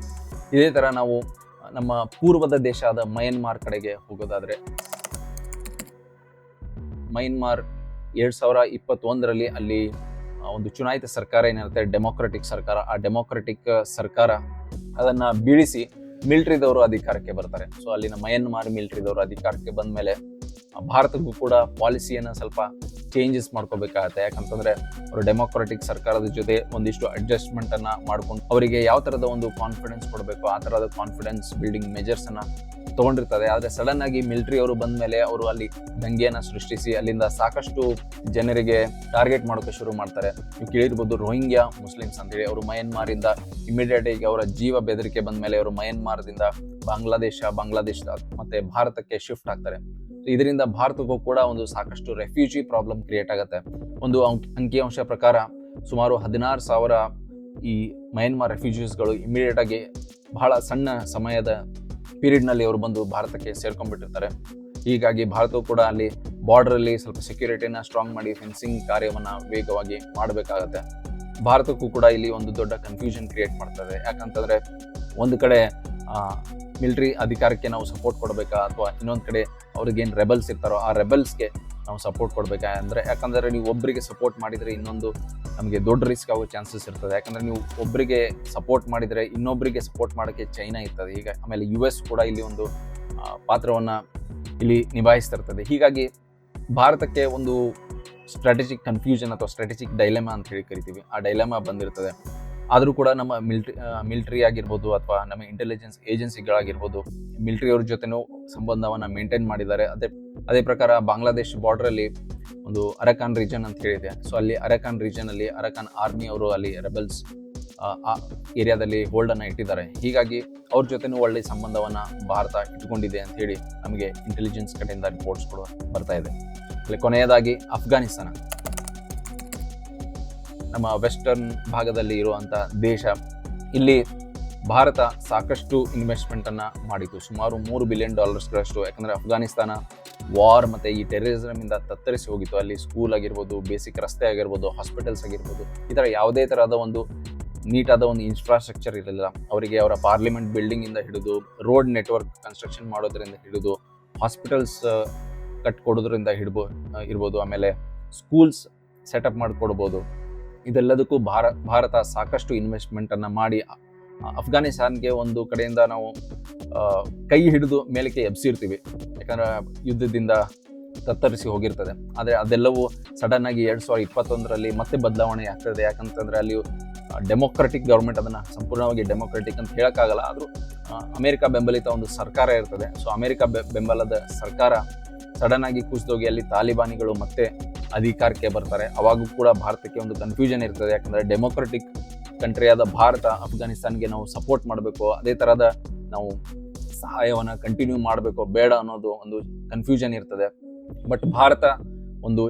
ಇದೇ ಥರ ನಾವು ನಮ್ಮ ಪೂರ್ವದ ದೇಶ ಆದ ಮಯನ್ಮಾರ್ ಕಡೆಗೆ ಹೋಗೋದಾದ್ರೆ ಮಯನ್ಮಾರ್ ಎರಡ್ ಸಾವಿರ ಇಪ್ಪತ್ತೊಂದರಲ್ಲಿ ಅಲ್ಲಿ ಒಂದು ಚುನಾಯಿತ ಸರ್ಕಾರ ಏನಿರುತ್ತೆ ಡೆಮೋಕ್ರೆಟಿಕ್ ಸರ್ಕಾರ, ಆ ಡೆಮೋಕ್ರೆಟಿಕ್ ಸರ್ಕಾರ ಅದನ್ನ ಬೀಳಿಸಿ ಮಿಲಿಟರಿದವರು ಅಧಿಕಾರಕ್ಕೆ ಬರ್ತಾರೆ. ಸೊ ಅಲ್ಲಿನ ಮಯನ್ಮಾರ್ ಮಿಲಿಟರಿದವರು ಅಧಿಕಾರಕ್ಕೆ ಬಂದ ಮೇಲೆ ಭಾರತಕ್ಕೂ ಕೂಡ ಪಾಲಿಸಿಯನ್ನು ಸ್ವಲ್ಪ ಚೇಂಜಸ್ ಮಾಡ್ಕೋಬೇಕಾಗತ್ತೆ. ಯಾಕಂತಂದ್ರೆ ಅವರು ಡೆಮೋಕ್ರಾಟಿಕ್ ಸರ್ಕಾರದ ಜೊತೆ ಒಂದಿಷ್ಟು ಅಡ್ಜಸ್ಟ್ಮೆಂಟ್ ಅನ್ನ ಮಾಡ್ಕೊಂಡು ಅವರಿಗೆ ಯಾವ ತರದ ಒಂದು ಕಾನ್ಫಿಡೆನ್ಸ್ ಕೊಡಬೇಕು, ಆ ತರದ ಕಾನ್ಫಿಡೆನ್ಸ್ ಬಿಲ್ಡಿಂಗ್ ಮೆಜರ್ಸ್ ಅನ್ನ ತಗೊಂಡಿರ್ತದೆ. ಆದ್ರೆ ಸಡನ್ ಆಗಿ ಮಿಲಿಟರಿ ಅವರು ಬಂದ ಮೇಲೆ ಅವರು ಅಲ್ಲಿ ದಂಗೆಯನ್ನ ಸೃಷ್ಟಿಸಿ ಅಲ್ಲಿಂದ ಸಾಕಷ್ಟು ಜನರಿಗೆ ಟಾರ್ಗೆಟ್ ಮಾಡೋಕೆ ಶುರು ಮಾಡ್ತಾರೆ. ನೀವು ಕೇಳಿರ್ಬೋದು ರೋಹಿಂಗ್ಯಾ ಮುಸ್ಲಿಮ್ಸ್ ಅಂತೇಳಿ, ಅವರು ಮಯನ್ಮಾರಿಂದ ಇಮಿಡಿಯೇಟ್ ಆಗಿ ಅವರ ಜೀವ ಬೆದರಿಕೆ ಬಂದ ಮೇಲೆ ಅವರು ಮಯನ್ಮಾರದಿಂದ ಬಾಂಗ್ಲಾದೇಶ ಬಾಂಗ್ಲಾದೇಶ ಮತ್ತೆ ಭಾರತಕ್ಕೆ ಶಿಫ್ಟ್ ಆಗ್ತಾರೆ. ಇದರಿಂದ ಭಾರತಕ್ಕೂ ಕೂಡ ಒಂದು ಸಾಕಷ್ಟು ರೆಫ್ಯೂಜಿ ಪ್ರಾಬ್ಲಮ್ ಕ್ರಿಯೇಟ್ ಆಗುತ್ತೆ. ಒಂದು ಅಂಕ್- ಅಂಕಿಅಂಶ ಪ್ರಕಾರ ಸುಮಾರು ಹದಿನಾರು ಸಾವಿರ ಈ ಮಯನ್ಮಾರ್ ರೆಫ್ಯೂಜೀಸ್ಗಳು ಇಮಿಡಿಯೇಟ್ ಆಗಿ ಬಹಳ ಸಣ್ಣ ಸಮಯದ ಪೀರಿಯಡ್ನಲ್ಲಿ ಅವರು ಬಂದು ಭಾರತಕ್ಕೆ ಸೇರ್ಕೊಂಡ್ಬಿಟ್ಟಿರ್ತಾರೆ. ಹೀಗಾಗಿ ಭಾರತವು ಕೂಡ ಅಲ್ಲಿ ಬಾರ್ಡರ್ ಅಲ್ಲಿ ಸ್ವಲ್ಪ ಸೆಕ್ಯೂರಿಟಿನ ಸ್ಟ್ರಾಂಗ್ ಮಾಡಿ ಫೆನ್ಸಿಂಗ್ ಕಾರ್ಯವನ್ನು ವೇಗವಾಗಿ ಮಾಡಬೇಕಾಗತ್ತೆ. ಭಾರತಕ್ಕೂ ಕೂಡ ಇಲ್ಲಿ ಒಂದು ದೊಡ್ಡ ಕನ್ಫ್ಯೂಷನ್ ಕ್ರಿಯೇಟ್ ಮಾಡ್ತದೆ. ಯಾಕಂತಂದರೆ ಒಂದು ಕಡೆ ಮಿಲಿಟರಿ ಅಧಿಕಾರಕ್ಕೆ ನಾವು ಸಪೋರ್ಟ್ ಕೊಡಬೇಕಾ? ಅಥವಾ ಇನ್ನೊಂದು ಕಡೆ ಅವ್ರಿಗೇನು ರೆಬಲ್ಸ್ ಇರ್ತಾರೋ, ಆ ರೆಬಲ್ಸ್ಗೆ ನಾವು ಸಪೋರ್ಟ್ ಕೊಡಬೇಕಾ? ಅಂದರೆ ಯಾಕಂದರೆ ನೀವು ಒಬ್ಬರಿಗೆ ಸಪೋರ್ಟ್ ಮಾಡಿದರೆ ಇನ್ನೊಂದು ನಮಗೆ ದೊಡ್ಡ ರಿಸ್ಕ್ ಆಗೋ ಚಾನ್ಸಸ್ ಇರ್ತದೆ. ಯಾಕಂದರೆ ನೀವು ಒಬ್ಬರಿಗೆ ಸಪೋರ್ಟ್ ಮಾಡಿದರೆ ಇನ್ನೊಬ್ಬರಿಗೆ ಸಪೋರ್ಟ್ ಮಾಡೋಕ್ಕೆ ಚೈನಾ ಇರ್ತದೆ. ಈಗ ಆಮೇಲೆ ಯು ಎಸ್ ಕೂಡ ಇಲ್ಲಿ ಒಂದು ಪಾತ್ರವನ್ನು ಇಲ್ಲಿ ನಿಭಾಯಿಸ್ತಿರ್ತದೆ ಹೀಗಾಗಿ ಭಾರತಕ್ಕೆ ಒಂದು ಸ್ಟ್ರಾಟಜಿಕ್ ಕನ್ಫ್ಯೂಷನ್ ಅಥವಾ ಸ್ಟ್ರಾಟಜಿಕ್ ಡೈಲೆಮಾ ಅಂತ ಹೇಳಿ ಕರಿತೀವಿ. ಆ ಡೈಲೆಮಾ ಬಂದಿರ್ತದೆ. ಆದರೂ ಕೂಡ ನಮ್ಮ ಮಿಲ್ಟ್ರಿ ಮಿಲ್ಟ್ರಿ ಆಗಿರ್ಬೋದು ಅಥವಾ ನಮ್ಮ ಇಂಟೆಲಿಜೆನ್ಸ್ ಏಜೆನ್ಸಿಗಳಾಗಿರ್ಬೋದು ಮಿಲ್ಟ್ರಿಯವ್ರ ಜೊತೆನೂ ಸಂಬಂಧವನ್ನು ಮೇಂಟೈನ್ ಮಾಡಿದ್ದಾರೆ. ಅದೇ ಅದೇ ಪ್ರಕಾರ ಬಾಂಗ್ಲಾದೇಶ್ ಬಾರ್ಡ್ರಲ್ಲಿ ಒಂದು ಅರಕಾನ್ ರೀಜನ್ ಅಂತ ಹೇಳಿದೆ. ಸೊ ಅಲ್ಲಿ ಅರಕಾನ್ ರೀಜನ್ ಅಲ್ಲಿ ಅರಕಾನ್ ಆರ್ಮಿ ಅವರು ಅಲ್ಲಿ ರೆಬಲ್ಸ್ ಆ ಏರಿಯಾದಲ್ಲಿ ಹೋಲ್ಡ್ ಅನ್ನ ಇಟ್ಟಿದ್ದಾರೆ. ಹೀಗಾಗಿ ಅವ್ರ ಜೊತೆನೂ ಒಳ್ಳೆ ಸಂಬಂಧವನ್ನ ಭಾರತ ಇಟ್ಕೊಂಡಿದೆ ಅಂತ ಹೇಳಿ ನಮಗೆ ಇಂಟೆಲಿಜೆನ್ಸ್ ಕಡೆಯಿಂದ ರಿಪೋರ್ಟ್ಸ್ ಕೂಡ ಬರ್ತಾ ಇದೆ. ಅಲ್ಲಿ ಕೊನೆಯದಾಗಿ ಅಫ್ಘಾನಿಸ್ತಾನ ನಮ್ಮ ವೆಸ್ಟರ್ನ್ ಭಾಗದಲ್ಲಿ ಇರುವಂಥ ದೇಶ. ಇಲ್ಲಿ ಭಾರತ ಸಾಕಷ್ಟು ಇನ್ವೆಸ್ಟ್ಮೆಂಟನ್ನು ಮಾಡಿತು. ಸುಮಾರು ಮೂರು ಬಿಲಿಯನ್ ಡಾಲರ್ಸ್ಗಳಷ್ಟು ಯಾಕಂದರೆ ಅಫ್ಘಾನಿಸ್ತಾನ ವಾರ್ ಮತ್ತು ಈ ಟೆರರಿಸಮಿಂದ ತತ್ತರಿಸಿ ಹೋಗಿತ್ತು. ಅಲ್ಲಿ ಸ್ಕೂಲ್ ಆಗಿರ್ಬೋದು ಬೇಸಿಕ್ ರಸ್ತೆ ಆಗಿರ್ಬೋದು ಹಾಸ್ಪಿಟಲ್ಸ್ ಆಗಿರ್ಬೋದು. ಈ ಥರ ಯಾವುದೇ ಥರದ ಒಂದು ನೀಟಾದ ಒಂದು ಇನ್ಫ್ರಾಸ್ಟ್ರಕ್ಚರ್ ಇರಲಿಲ್ಲ. ಅವರಿಗೆ ಅವರ ಪಾರ್ಲಿಮೆಂಟ್ ಬಿಲ್ಡಿಂಗಿಂದ ಹಿಡಿದು ರೋಡ್ ನೆಟ್ವರ್ಕ್ ಕನ್ಸ್ಟ್ರಕ್ಷನ್ ಮಾಡೋದ್ರಿಂದ ಹಿಡಿದು ಹಾಸ್ಪಿಟಲ್ಸ್ ಕಟ್ಕೊಡೋದ್ರಿಂದ ಹಿಡ್ಬೋ ಇರ್ಬೋದು. ಆಮೇಲೆ ಸ್ಕೂಲ್ಸ್ ಸೆಟಪ್ ಮಾಡಿಕೊಡ್ಬೋದು. ಇದೆಲ್ಲದಕ್ಕೂ ಭಾರ, ಭಾರತ ಸಾಕಷ್ಟು ಇನ್ವೆಸ್ಟ್ಮೆಂಟ್ ಅನ್ನ ಮಾಡಿ ಅಫ್ಘಾನಿಸ್ತಾನ್ಗೆ ಒಂದು ಕಡೆಯಿಂದ ನಾವು ಕೈ ಹಿಡಿದು ಮೇಲಕ್ಕೆ ಎಬ್ಸಿರ್ತೀವಿ. ಯಾಕಂದ್ರೆ ಯುದ್ಧದಿಂದ ತತ್ತರಿಸಿ ಹೋಗಿರ್ತದೆ. ಆದರೆ ಅದೆಲ್ಲವೂ ಸಡನ್ ಆಗಿ ಎರಡ್ ಸಾವಿರದ ಇಪ್ಪತ್ತೊಂದರಲ್ಲಿ ಮತ್ತೆ ಬದಲಾವಣೆ ಆಗ್ತದೆ. ಯಾಕಂತಂದರೆ ಅಲ್ಲಿ ಡೆಮೋಕ್ರೆಟಿಕ್ ಗೌರ್ಮೆಂಟ್ ಅದನ್ನ ಸಂಪೂರ್ಣವಾಗಿ ಡೆಮೋಕ್ರೆಟಿಕ್ ಅಂತ ಹೇಳೋಕ್ಕಾಗಲ್ಲ. ಆದರೂ ಅಮೇರಿಕಾ ಬೆಂಬಲಿತ ಒಂದು ಸರ್ಕಾರ ಇರ್ತದೆ. ಸೊ ಅಮೆರಿಕ ಬೆಂಬಲದ ಸರ್ಕಾರ ಸಡನ್ ಆಗಿ ಕುಸಿದೋಗಿ ಅಲ್ಲಿ ತಾಲಿಬಾನಿಗಳು ಮತ್ತೆ ಅಧಿಕಾರಕ್ಕೆ ಬರ್ತಾರೆ. ಅವಾಗೂ ಕೂಡ ಭಾರತಕ್ಕೆ ಒಂದು ಕನ್ಫ್ಯೂಷನ್ ಇರ್ತದೆ. ಯಾಕಂದ್ರೆ ಡೆಮೋಕ್ರೆಟಿಕ್ ಕಂಟ್ರಿಯಾದ ಭಾರತ ಅಫ್ಘಾನಿಸ್ತಾನ್ಗೆ ನಾವು ಸಪೋರ್ಟ್ ಮಾಡಬೇಕು. ಅದೇ ತರಹದ ನಾವು ಸಹಾಯವನ್ನು ಕಂಟಿನ್ಯೂ ಮಾಡಬೇಕು. ಬೇಡ ಅನ್ನೋದು ಒಂದು ಕನ್ಫ್ಯೂಷನ್ ಇರ್ತದೆ. ಬಟ್ ಭಾರತ ಒಂದು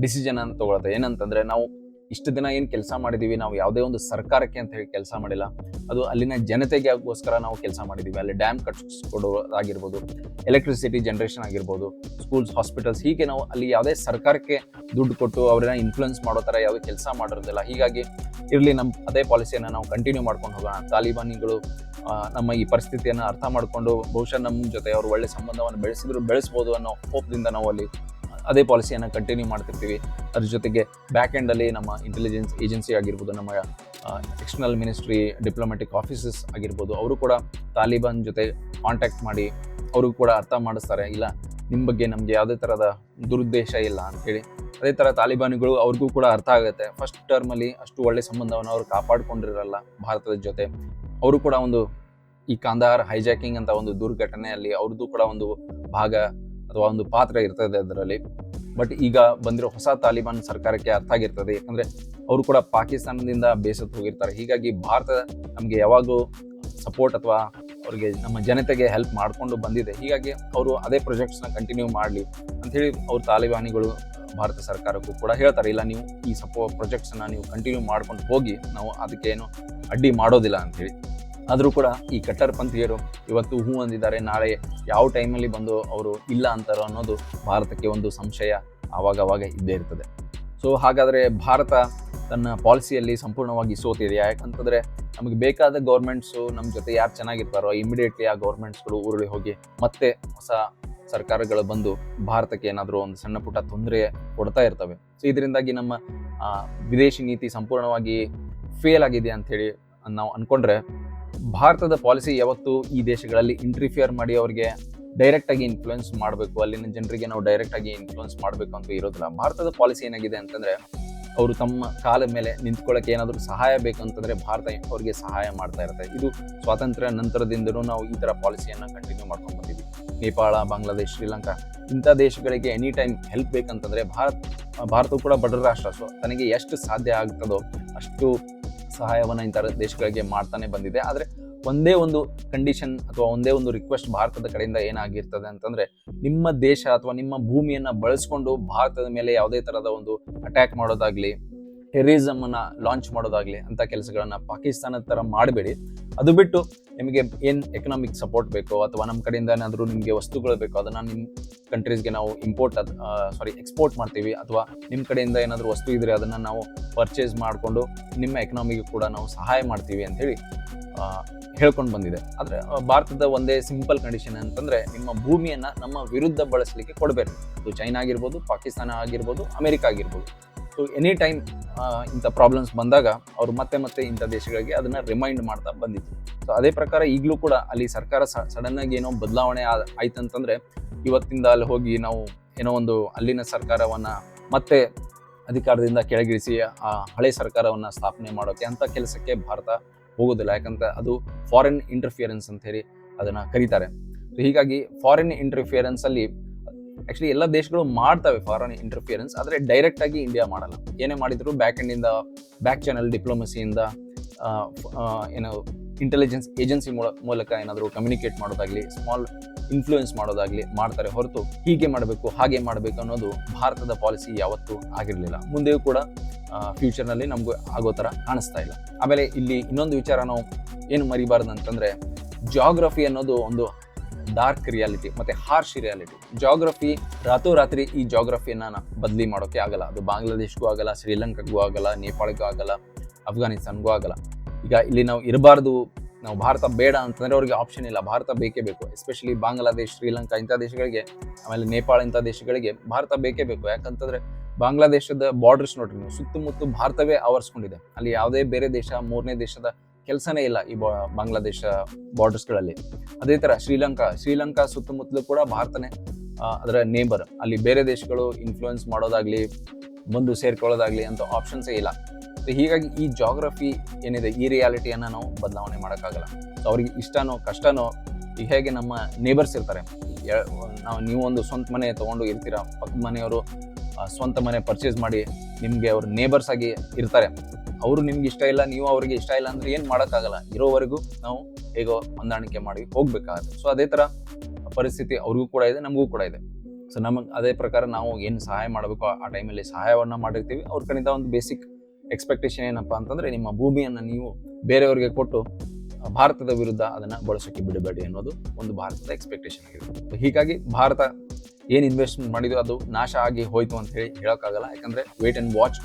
ಡಿಸಿಷನ್ ಅನ್ನು ತಗೊಳುತ್ತೆ ಏನಂತಂದ್ರೆ ನಾವು ಇಷ್ಟು ದಿನ ಏನು ಕೆಲಸ ಮಾಡಿದ್ದೀವಿ ನಾವು ಯಾವುದೇ ಒಂದು ಸರ್ಕಾರಕ್ಕೆ ಅಂತ ಹೇಳಿ ಕೆಲಸ ಮಾಡಿಲ್ಲ. ಅದು ಅಲ್ಲಿನ ಜನತೆಗೋಸ್ಕರ ನಾವು ಕೆಲಸ ಮಾಡಿದ್ದೀವಿ ಅಲ್ಲಿ ಡ್ಯಾಮ್ ಕಟ್ಸ್ಕೊಡೋದಾಗಿರ್ಬೋದು, ಎಲೆಕ್ಟ್ರಿಸಿಟಿ ಜನ್ರೇಷನ್ ಆಗಿರ್ಬೋದು, ಸ್ಕೂಲ್ಸ್, ಹಾಸ್ಪಿಟಲ್ಸ್, ಹೀಗೆ ನಾವು ಅಲ್ಲಿ ಯಾವುದೇ ಸರ್ಕಾರಕ್ಕೆ ದುಡ್ಡು ಕೊಟ್ಟು ಅವರನ್ನ ಇನ್ಫ್ಲುಯೆನ್ಸ್ ಮಾಡೋ ಥರ ಯಾವುದೇ ಕೆಲಸ ಮಾಡಿರೋದಿಲ್ಲ. ಹೀಗಾಗಿ ಇರಲಿ ನಮ್ಮ ಅದೇ ಪಾಲಿಸಿಯನ್ನು ನಾವು ಕಂಟಿನ್ಯೂ ಮಾಡ್ಕೊಂಡು ಹೋಗೋಣ. ತಾಲಿಬಾನಿಗಳು ನಮ್ಮ ಈ ಪರಿಸ್ಥಿತಿಯನ್ನು ಅರ್ಥ ಮಾಡಿಕೊಂಡು, ಬಹುಶಃ ನಮ್ಮ ಜೊತೆ ಅವರು ಒಳ್ಳೆ ಸಂಬಂಧವನ್ನು ಬೆಳೆಸಿದ್ರು, ಬೆಳೆಸ್ಬೋದು ಅನ್ನೋ ಹೋಪ್ದಿಂದ ನಾವು ಅಲ್ಲಿ ಅದೇ ಪಾಲಿಸಿಯನ್ನು ಕಂಟಿನ್ಯೂ ಮಾಡ್ತಿರ್ತೀವಿ. ಅದ್ರ ಜೊತೆಗೆ ಬ್ಯಾಕ್ ಎಂಡಲ್ಲಿ ನಮ್ಮ ಇಂಟೆಲಿಜೆನ್ಸ್ ಏಜೆನ್ಸಿ ಆಗಿರ್ಬೋದು, ನಮ್ಮ ಎಕ್ಸ್ಟರ್ನಲ್ ಮಿನಿಸ್ಟ್ರಿ ಡಿಪ್ಲೊಮ್ಯಾಟಿಕ್ ಆಫೀಸಸ್ ಆಗಿರ್ಬೋದು, ಅವರು ಕೂಡ ತಾಲಿಬಾನ್ ಜೊತೆ ಕಾಂಟ್ಯಾಕ್ಟ್ ಮಾಡಿ ಅವ್ರಿಗೂ ಕೂಡ ಅರ್ಥ ಮಾಡಿಸ್ತಾರೆ. ಇಲ್ಲ ನಿಮ್ಮ ಬಗ್ಗೆ ನಮಗೆ ಯಾವುದೇ ಥರದ ದುರುದ್ದೇಶ ಇಲ್ಲ ಅಂತೇಳಿ. ಅದೇ ಥರ ತಾಲಿಬಾನಿಗಳು ಅವ್ರಿಗೂ ಕೂಡ ಅರ್ಥ ಆಗುತ್ತೆ. ಫಸ್ಟ್ ಟರ್ಮಲ್ಲಿ ಅಷ್ಟು ಒಳ್ಳೆ ಸಂಬಂಧವನ್ನು ಅವರು ಕಾಪಾಡಿಕೊಂಡಿರಲ್ಲ ಭಾರತದ ಜೊತೆ. ಅವರು ಕೂಡ ಒಂದು ಈ ಕಾಂದಾರ್ ಹೈಜಾಕಿಂಗ್ ಅಂತ ಒಂದು ದುರ್ಘಟನೆಯಲ್ಲಿ ಅವ್ರದ್ದು ಕೂಡ ಒಂದು ಭಾಗ ಅಥವಾ ಒಂದು ಪಾತ್ರ ಇರ್ತದೆ ಅದರಲ್ಲಿ. ಬಟ್ ಈಗ ಬಂದಿರೋ ಹೊಸ ತಾಲಿಬಾನ್ ಸರ್ಕಾರಕ್ಕೆ ಅರ್ಥ ಆಗಿರ್ತದೆ. ಯಾಕಂದ್ರೆ ಅವರು ಕೂಡ ಪಾಕಿಸ್ತಾನದಿಂದ ಬೇಸತ್ತು ಹೋಗಿರ್ತಾರೆ. ಹೀಗಾಗಿ ಭಾರತ ನಮಗೆ ಯಾವಾಗಲೂ ಸಪೋರ್ಟ್ ಅಥವಾ ಅವ್ರಿಗೆ ನಮ್ಮ ಜನತೆಗೆ ಹೆಲ್ಪ್ ಮಾಡಿಕೊಂಡು ಬಂದಿದೆ. ಹೀಗಾಗಿ ಅವರು ಅದೇ ಪ್ರಾಜೆಕ್ಟ್ಸ್ನ ಕಂಟಿನ್ಯೂ ಮಾಡಲಿ ಅಂಥೇಳಿ ಅವ್ರ ತಾಲಿಬಾನಿಗಳು ಭಾರತ ಸರ್ಕಾರಕ್ಕೂ ಕೂಡ ಹೇಳ್ತಾರೆ. ಇಲ್ಲ, ನೀವು ಈ ಸಪೋ ಪ್ರಾಜೆಕ್ಟ್ಸನ್ನು ನೀವು ಕಂಟಿನ್ಯೂ ಮಾಡ್ಕೊಂಡು ಹೋಗಿ, ನಾವು ಅದಕ್ಕೇನು ಅಡ್ಡಿ ಮಾಡೋದಿಲ್ಲ ಅಂಥೇಳಿ. ಆದರೂ ಕೂಡ ಈ ಕಟ್ಟರ್ ಪಂಥೀಯರು ಇವತ್ತು ಹೂ ಅಂದಿದ್ದಾರೆ, ನಾಳೆ ಯಾವ ಟೈಮಲ್ಲಿ ಬಂದು ಅವರು ಇಲ್ಲ ಅಂತಾರೋ ಅನ್ನೋದು ಭಾರತಕ್ಕೆ ಒಂದು ಸಂಶಯ ಆವಾಗವಾಗ ಇದ್ದೇ ಇರ್ತದೆ. ಸೊ ಹಾಗಾದರೆ ಭಾರತ ತನ್ನ ಪಾಲಿಸಿಯಲ್ಲಿ ಸಂಪೂರ್ಣವಾಗಿ ಸೋತಿದೆಯಾ? ಯಾಕಂತಂದರೆ ನಮಗೆ ಬೇಕಾದ ಗೌರ್ಮೆಂಟ್ಸು ನಮ್ಮ ಜೊತೆ ಯಾರು ಚೆನ್ನಾಗಿರ್ತಾರೋ ಇಮಿಡಿಯೇಟ್ಲಿ ಆ ಗೌರ್ಮೆಂಟ್ಸ್ಗಳು ಉರುಳಿ ಹೋಗಿ ಮತ್ತೆ ಹೊಸ ಸರ್ಕಾರಗಳು ಬಂದು ಭಾರತಕ್ಕೆ ಏನಾದರೂ ಒಂದು ಸಣ್ಣ ಪುಟ್ಟ ತೊಂದರೆ ಕೊಡ್ತಾ ಇರ್ತವೆ. ಸೊ ಇದರಿಂದಾಗಿ ನಮ್ಮ ವಿದೇಶಿ ನೀತಿ ಸಂಪೂರ್ಣವಾಗಿ ಫೇಲ್ ಆಗಿದೆ ಅಂಥೇಳಿ ನಾವು ಅಂದ್ಕೊಂಡ್ರೆ ಭಾರತದ ಪಾಲಿಸಿ ಯಾವತ್ತು ಈ ದೇಶಗಳಲ್ಲಿ ಇಂಟ್ರಿಫಿಯರ್ ಮಾಡಿ ಅವರಿಗೆ ಡೈರೆಕ್ಟ್ ಆಗಿ ಇನ್ಫ್ಲುಯೆನ್ಸ್ ಮಾಡಬೇಕು. ಅಲ್ಲಿನ ಜನರಿಗೆ ನಾವು ಡೈರೆಕ್ಟ್ ಆಗಿ ಇನ್ಫ್ಲುಯೆನ್ಸ್ ಮಾಡಬೇಕು ಅಂತ ಇರೋದಿಲ್ಲ. ಭಾರತದ ಪಾಲಿಸಿ ಏನಾಗಿದೆ ಅಂತಂದ್ರೆ, ಅವರು ತಮ್ಮ ಕಾಲ ಮೇಲೆ ನಿಂತ್ಕೊಳ್ಳೋಕೆ ಏನಾದರೂ ಸಹಾಯ ಬೇಕು ಅಂತಂದ್ರೆ ಭಾರತ ಅವ್ರಿಗೆ ಸಹಾಯ ಮಾಡ್ತಾ ಇರುತ್ತೆ. ಇದು ಸ್ವಾತಂತ್ರ್ಯ ನಂತರದಿಂದಲೂ ನಾವು ಈ ಥರ ಪಾಲಿಸಿಯನ್ನು ಕಂಟಿನ್ಯೂ ಮಾಡ್ಕೊಂಡು ಬಂದಿದ್ದೀವಿ. ನೇಪಾಳ, ಬಾಂಗ್ಲಾದೇಶ್, ಶ್ರೀಲಂಕಾ ಇಂಥ ದೇಶಗಳಿಗೆ ಎನಿ ಟೈಮ್ ಹೆಲ್ಪ್ ಬೇಕಂತಂದ್ರೆ ಭಾರತ, ಭಾರತವು ಕೂಡ ಬಡ ರಾಷ್ಟ್ರ. ಸೊ ತನಗೆ ಎಷ್ಟು ಸಾಧ್ಯ ಆಗ್ತದೋ ಅಷ್ಟು ಸಹಾಯವನ್ನು ಇಂಥ ದೇಶಗಳಿಗೆ ಮಾಡ್ತಾನೆ ಬಂದಿದೆ. ಆದರೆ ಒಂದೇ ಒಂದು ಕಂಡೀಷನ್ ಅಥವಾ ಒಂದೇ ಒಂದು ರಿಕ್ವೆಸ್ಟ್ ಭಾರತದ ಕಡೆಯಿಂದ ಏನಾಗಿರ್ತದೆ ಅಂತಂದ್ರೆ ನಿಮ್ಮ ದೇಶ ಅಥವಾ ನಿಮ್ಮ ಭೂಮಿಯನ್ನು ಬಳಸ್ಕೊಂಡು ಭಾರತದ ಮೇಲೆ ಯಾವುದೇ ತರಹದ ಒಂದು ಅಟ್ಯಾಕ್ ಮಾಡೋದಾಗ್ಲಿ ಟೆರರಿಸಮ್ ಅನ್ನ ಲಾಂಚ್ ಮಾಡೋದಾಗ್ಲಿ ಅಂತ ಕೆಲಸಗಳನ್ನು ಪಾಕಿಸ್ತಾನದ ತರ ಮಾಡಬೇಡಿ. ಅದು ಬಿಟ್ಟು ನಿಮಗೆ ಏನು ಎಕನಾಮಿಕ್ ಸಪೋರ್ಟ್ ಬೇಕೋ ಅಥವಾ ನಮ್ಮ ಕಡೆಯಿಂದ ಏನಾದರೂ ನಿಮಗೆ ವಸ್ತುಗಳು ಬೇಕೋ ಅದನ್ನು ನಿಮ್ಮ ಕಂಟ್ರೀಸ್ಗೆ ನಾವು ಇಂಪೋರ್ಟ್ ಸಾರಿ ಎಕ್ಸ್ಪೋರ್ಟ್ ಮಾಡ್ತೀವಿ ಅಥವಾ ನಿಮ್ಮ ಕಡೆಯಿಂದ ಏನಾದರೂ ವಸ್ತು ಇದ್ದರೆ ಅದನ್ನು ನಾವು ಪರ್ಚೇಸ್ ಮಾಡಿಕೊಂಡು ನಿಮ್ಮ ಎಕನಾಮಿಗೆ ಕೂಡ ನಾವು ಸಹಾಯ ಮಾಡ್ತೀವಿ ಅಂಥೇಳಿ ಹೇಳ್ಕೊಂಡು ಬಂದಿದೆ. ಆದರೆ ಭಾರತದ ಒಂದೇ ಸಿಂಪಲ್ ಕಂಡೀಷನ್ ಅಂತಂದರೆ ನಿಮ್ಮ ಭೂಮಿಯನ್ನ ನಮ್ಮ ವಿರುದ್ಧ ಬಳಸಲಿಕ್ಕೆ ಕೊಡಬೇಕು. ಅದು ಚೈನಾ ಆಗಿರ್ಬೋದು, ಪಾಕಿಸ್ತಾನ ಆಗಿರ್ಬೋದು, ಅಮೆರಿಕ ಆಗಿರ್ಬೋದು. ಸೊ ಎನಿ ಟೈಮ್ ಇಂಥ ಪ್ರಾಬ್ಲಮ್ಸ್ ಬಂದಾಗ ಅವರು ಮತ್ತೆ ಮತ್ತೆ ಇಂಥ ದೇಶಗಳಿಗೆ ಅದನ್ನು ರಿಮೈಂಡ್ ಮಾಡ್ತಾ ಬಂದಿತ್ತು ಸೊ ಅದೇ ಪ್ರಕಾರ ಈಗಲೂ ಕೂಡ ಅಲ್ಲಿ ಸರ್ಕಾರ ಸಡನ್ ಆಗಿ ಏನೋ ಬದಲಾವಣೆ ಆಯ್ತಂತಂದ್ರೆ ಇವತ್ತಿಂದ ಅಲ್ಲಿ ಹೋಗಿ ನಾವು ಏನೋ ಒಂದು ಅಲ್ಲಿನ ಸರ್ಕಾರವನ್ನು ಮತ್ತೆ ಅಧಿಕಾರದಿಂದ ಕೆಳಗಿಳಿಸಿ, ಆ, ಹಳೆ ಸರ್ಕಾರವನ್ನು ಸ್ಥಾಪನೆ ಮಾಡೋಕ್ಕೆ ಅಂತ ಕೆಲಸಕ್ಕೆ ಭಾರತ ಹೋಗೋದಿಲ್ಲ. ಯಾಕಂತ ಅದು ಫಾರಿನ್ ಇಂಟರ್ಫಿಯರೆನ್ಸ್ ಅಂತ ಹೇಳಿ ಅದನ್ನು ಕರೀತಾರೆ. ಹೀಗಾಗಿ ಫಾರಿನ್ ಇಂಟರ್ಫಿಯರೆನ್ಸ್ ಆಕ್ಚುಲಿ ಎಲ್ಲ ದೇಶಗಳು ಮಾಡ್ತವೆ ಫಾರಿನ್ ಇಂಟರ್ಫಿಯರೆನ್ಸ್ ಆದರೆ ಡೈರೆಕ್ಟ್ ಆಗಿ ಇಂಡಿಯಾ ಮಾಡಲ್ಲ. ಏನೇ ಮಾಡಿದ್ರು ಬ್ಯಾಕ್ ಎಂಡಿಂದ ಬ್ಯಾಕ್ ಚಾನಲ್ ಡಿಪ್ಲೊಮಸಿಯಿಂದ ಏನು ಇಂಟೆಲಿಜೆನ್ಸ್ ಏಜೆನ್ಸಿ ಮೂಲಕ ಏನಾದರೂ ಕಮ್ಯುನಿಕೇಟ್ ಮಾಡೋದಾಗಲಿ ಸ್ಮಾಲ್ ಇನ್ಫ್ಲೂಯೆನ್ಸ್ ಮಾಡೋದಾಗಲಿ ಮಾಡ್ತಾರೆ ಹೊರತು ಹೀಗೆ ಮಾಡಬೇಕು, ಹಾಗೆ ಮಾಡಬೇಕು ಅನ್ನೋದು ಭಾರತದ ಪಾಲಿಸಿ ಯಾವತ್ತೂ ಆಗಿರಲಿಲ್ಲ. ಮುಂದೆಯೂ ಕೂಡ ಫ್ಯೂಚರ್ನಲ್ಲಿ ನಮಗೂ ಆಗೋ ಥರ ಕಾಣಿಸ್ತಾ ಇಲ್ಲ. ಆಮೇಲೆ ಇಲ್ಲಿ ಇನ್ನೊಂದು ವಿಚಾರ ನಾವು ಏನು ಮರಿಬಾರ್ದು ಅಂತಂದರೆ ಜಾಗ್ರಫಿ ಅನ್ನೋದು ಒಂದು ಡಾರ್ಕ್ ರಿಯಾಲಿಟಿ ಮತ್ತೆ ಹಾರ್ಶ್ ರಿಯಾಲಿಟಿ. ಜಾಗ್ರಫಿ ರಾತ್ರೋರಾತ್ರಿ ಈ ಜಾಗ್ರಫಿಯನ್ನ ಬದಲಿ ಮಾಡೋಕೆ ಆಗಲ್ಲ. ಅದು ಬಾಂಗ್ಲಾದೇಶ್ಗೂ ಆಗಲ್ಲ, ಶ್ರೀಲಂಕಾಗೂ ಆಗಲ್ಲ, ನೇಪಾಳಗೂ ಆಗಲ್ಲ, ಅಫ್ಘಾನಿಸ್ತಾನ್ಗೂ ಆಗಲ್ಲ. ಈಗ ಇಲ್ಲಿ ನಾವು ಇರಬಾರ್ದು, ನಾವು ಭಾರತ ಬೇಡ ಅಂತಂದ್ರೆ ಅವ್ರಿಗೆ ಆಪ್ಷನ್ ಇಲ್ಲ. ಭಾರತ ಬೇಕೇ ಬೇಕು. ಎಸ್ಪೆಷಲಿ ಬಾಂಗ್ಲಾದೇಶ್, ಶ್ರೀಲಂಕಾ ಇಂಥ ದೇಶಗಳಿಗೆ, ಆಮೇಲೆ ನೇಪಾಳ ಇಂಥ ದೇಶಗಳಿಗೆ ಭಾರತ ಬೇಕೇ ಬೇಕು. ಯಾಕಂತಂದ್ರೆ ಬಾಂಗ್ಲಾದೇಶದ ಬಾರ್ಡರ್ಸ್ ನೋಡ್ರಿ ನೀವು. ಸುತ್ತಮುತ್ತ ಭಾರತವೇ ಆವರಿಸ್ಕೊಂಡಿದೆ. ಅಲ್ಲಿ ಯಾವುದೇ ಬೇರೆ ದೇಶ, ಮೂರನೇ ದೇಶದ ಕೆಲಸನೇ ಇಲ್ಲ ಈ ಬಾಂಗ್ಲಾದೇಶ ಬಾರ್ಡರ್ಸ್ಗಳಲ್ಲಿ. ಅದೇ ತರ ಶ್ರೀಲಂಕಾ ಶ್ರೀಲಂಕಾ ಸುತ್ತಮುತ್ತಲೂ ಕೂಡ ಭಾರತನೇ ಅದರ ನೇಬರ್ ಅಲ್ಲಿ ಬೇರೆ ದೇಶಗಳು ಇನ್ಫ್ಲೂಯೆನ್ಸ್ ಮಾಡೋದಾಗ್ಲಿ, ಬಂದು ಸೇರ್ಕೊಳ್ಳೋದಾಗ್ಲಿ ಅಂತ ಆಪ್ಷನ್ಸೇ ಇಲ್ಲ. ಸೊ ಹೀಗಾಗಿ ಈ ಜಾಗ್ರಫಿ ಏನಿದೆ, ಈ ರಿಯಾಲಿಟಿಯನ್ನು ನಾವು ಬದಲಾವಣೆ ಮಾಡೋಕ್ಕಾಗಲ್ಲ. ಸೊ ಅವ್ರಿಗೆ ಇಷ್ಟನೋ, ಕಷ್ಟನೋ ಈಗ ಹೇಗೆ ನಮ್ಮ ನೇಬರ್ಸ್ ಇರ್ತಾರೆ. ನಾವು ನೀವು ಒಂದು ಸ್ವಂತ ಮನೆ ತೊಗೊಂಡು ಇರ್ತೀರ, ಪಕ್ಕದ ಮನೆಯವರು ಸ್ವಂತ ಮನೆ ಪರ್ಚೇಸ್ ಮಾಡಿ ನಿಮಗೆ ಅವ್ರ ನೇಬರ್ಸ್ ಆಗಿ ಇರ್ತಾರೆ. ಅವರು ನಿಮ್ಗೆ ಇಷ್ಟ ಇಲ್ಲ, ನೀವು ಅವ್ರಿಗೆ ಇಷ್ಟ ಇಲ್ಲ ಅಂದ್ರೆ ಏನು ಮಾಡೋಕ್ಕಾಗಲ್ಲ. ಇರೋವರೆಗೂ ನಾವು ಹೇಗೋ ಹೊಂದಾಣಿಕೆ ಮಾಡಿ ಹೋಗ್ಬೇಕಾಗುತ್ತೆ. ಸೊ ಅದೇ ಥರ ಪರಿಸ್ಥಿತಿ ಅವ್ರಿಗೂ ಕೂಡ ಇದೆ, ನಮಗೂ ಕೂಡ ಇದೆ. ಸೊ ನಮಗೆ ಅದೇ ಪ್ರಕಾರ ನಾವು ಏನು ಸಹಾಯ ಮಾಡಬೇಕು ಆ ಟೈಮಲ್ಲಿ ಸಹಾಯವನ್ನು ಮಾಡಿರ್ತೀವಿ. ಅವ್ರ ಕಡೆಯಿಂದ ಒಂದು ಬೇಸಿಕ್ ಎಕ್ಸ್ಪೆಕ್ಟೇಷನ್ ಏನಪ್ಪ ಅಂತಂದ್ರೆ ನಿಮ್ಮ ಭೂಮಿಯನ್ನು ನೀವು ಬೇರೆಯವರಿಗೆ ಕೊಟ್ಟು, ಭಾರತದ ವಿರುದ್ಧ ಅದನ್ನ ಬಳಸೋಕೆ ಬಿಡಬೇಡಿ ಅನ್ನೋದು ಒಂದು ಭಾರತದ ಎಕ್ಸ್ಪೆಕ್ಟೇಷನ್ ಆಗಿದೆ. ಹೀಗಾಗಿ ಭಾರತ ಏನು ಇನ್ವೆಸ್ಟ್ಮೆಂಟ್ ಮಾಡಿದ್ರು ಅದು ನಾಶ ಆಗಿ ಹೋಯ್ತು ಅಂತ ಹೇಳಿ ಹೇಳೋಕ್ಕಾಗಲ್ಲ. ಯಾಕಂದ್ರೆ ವೇಟ್ ಅಂಡ್ ವಾಚ್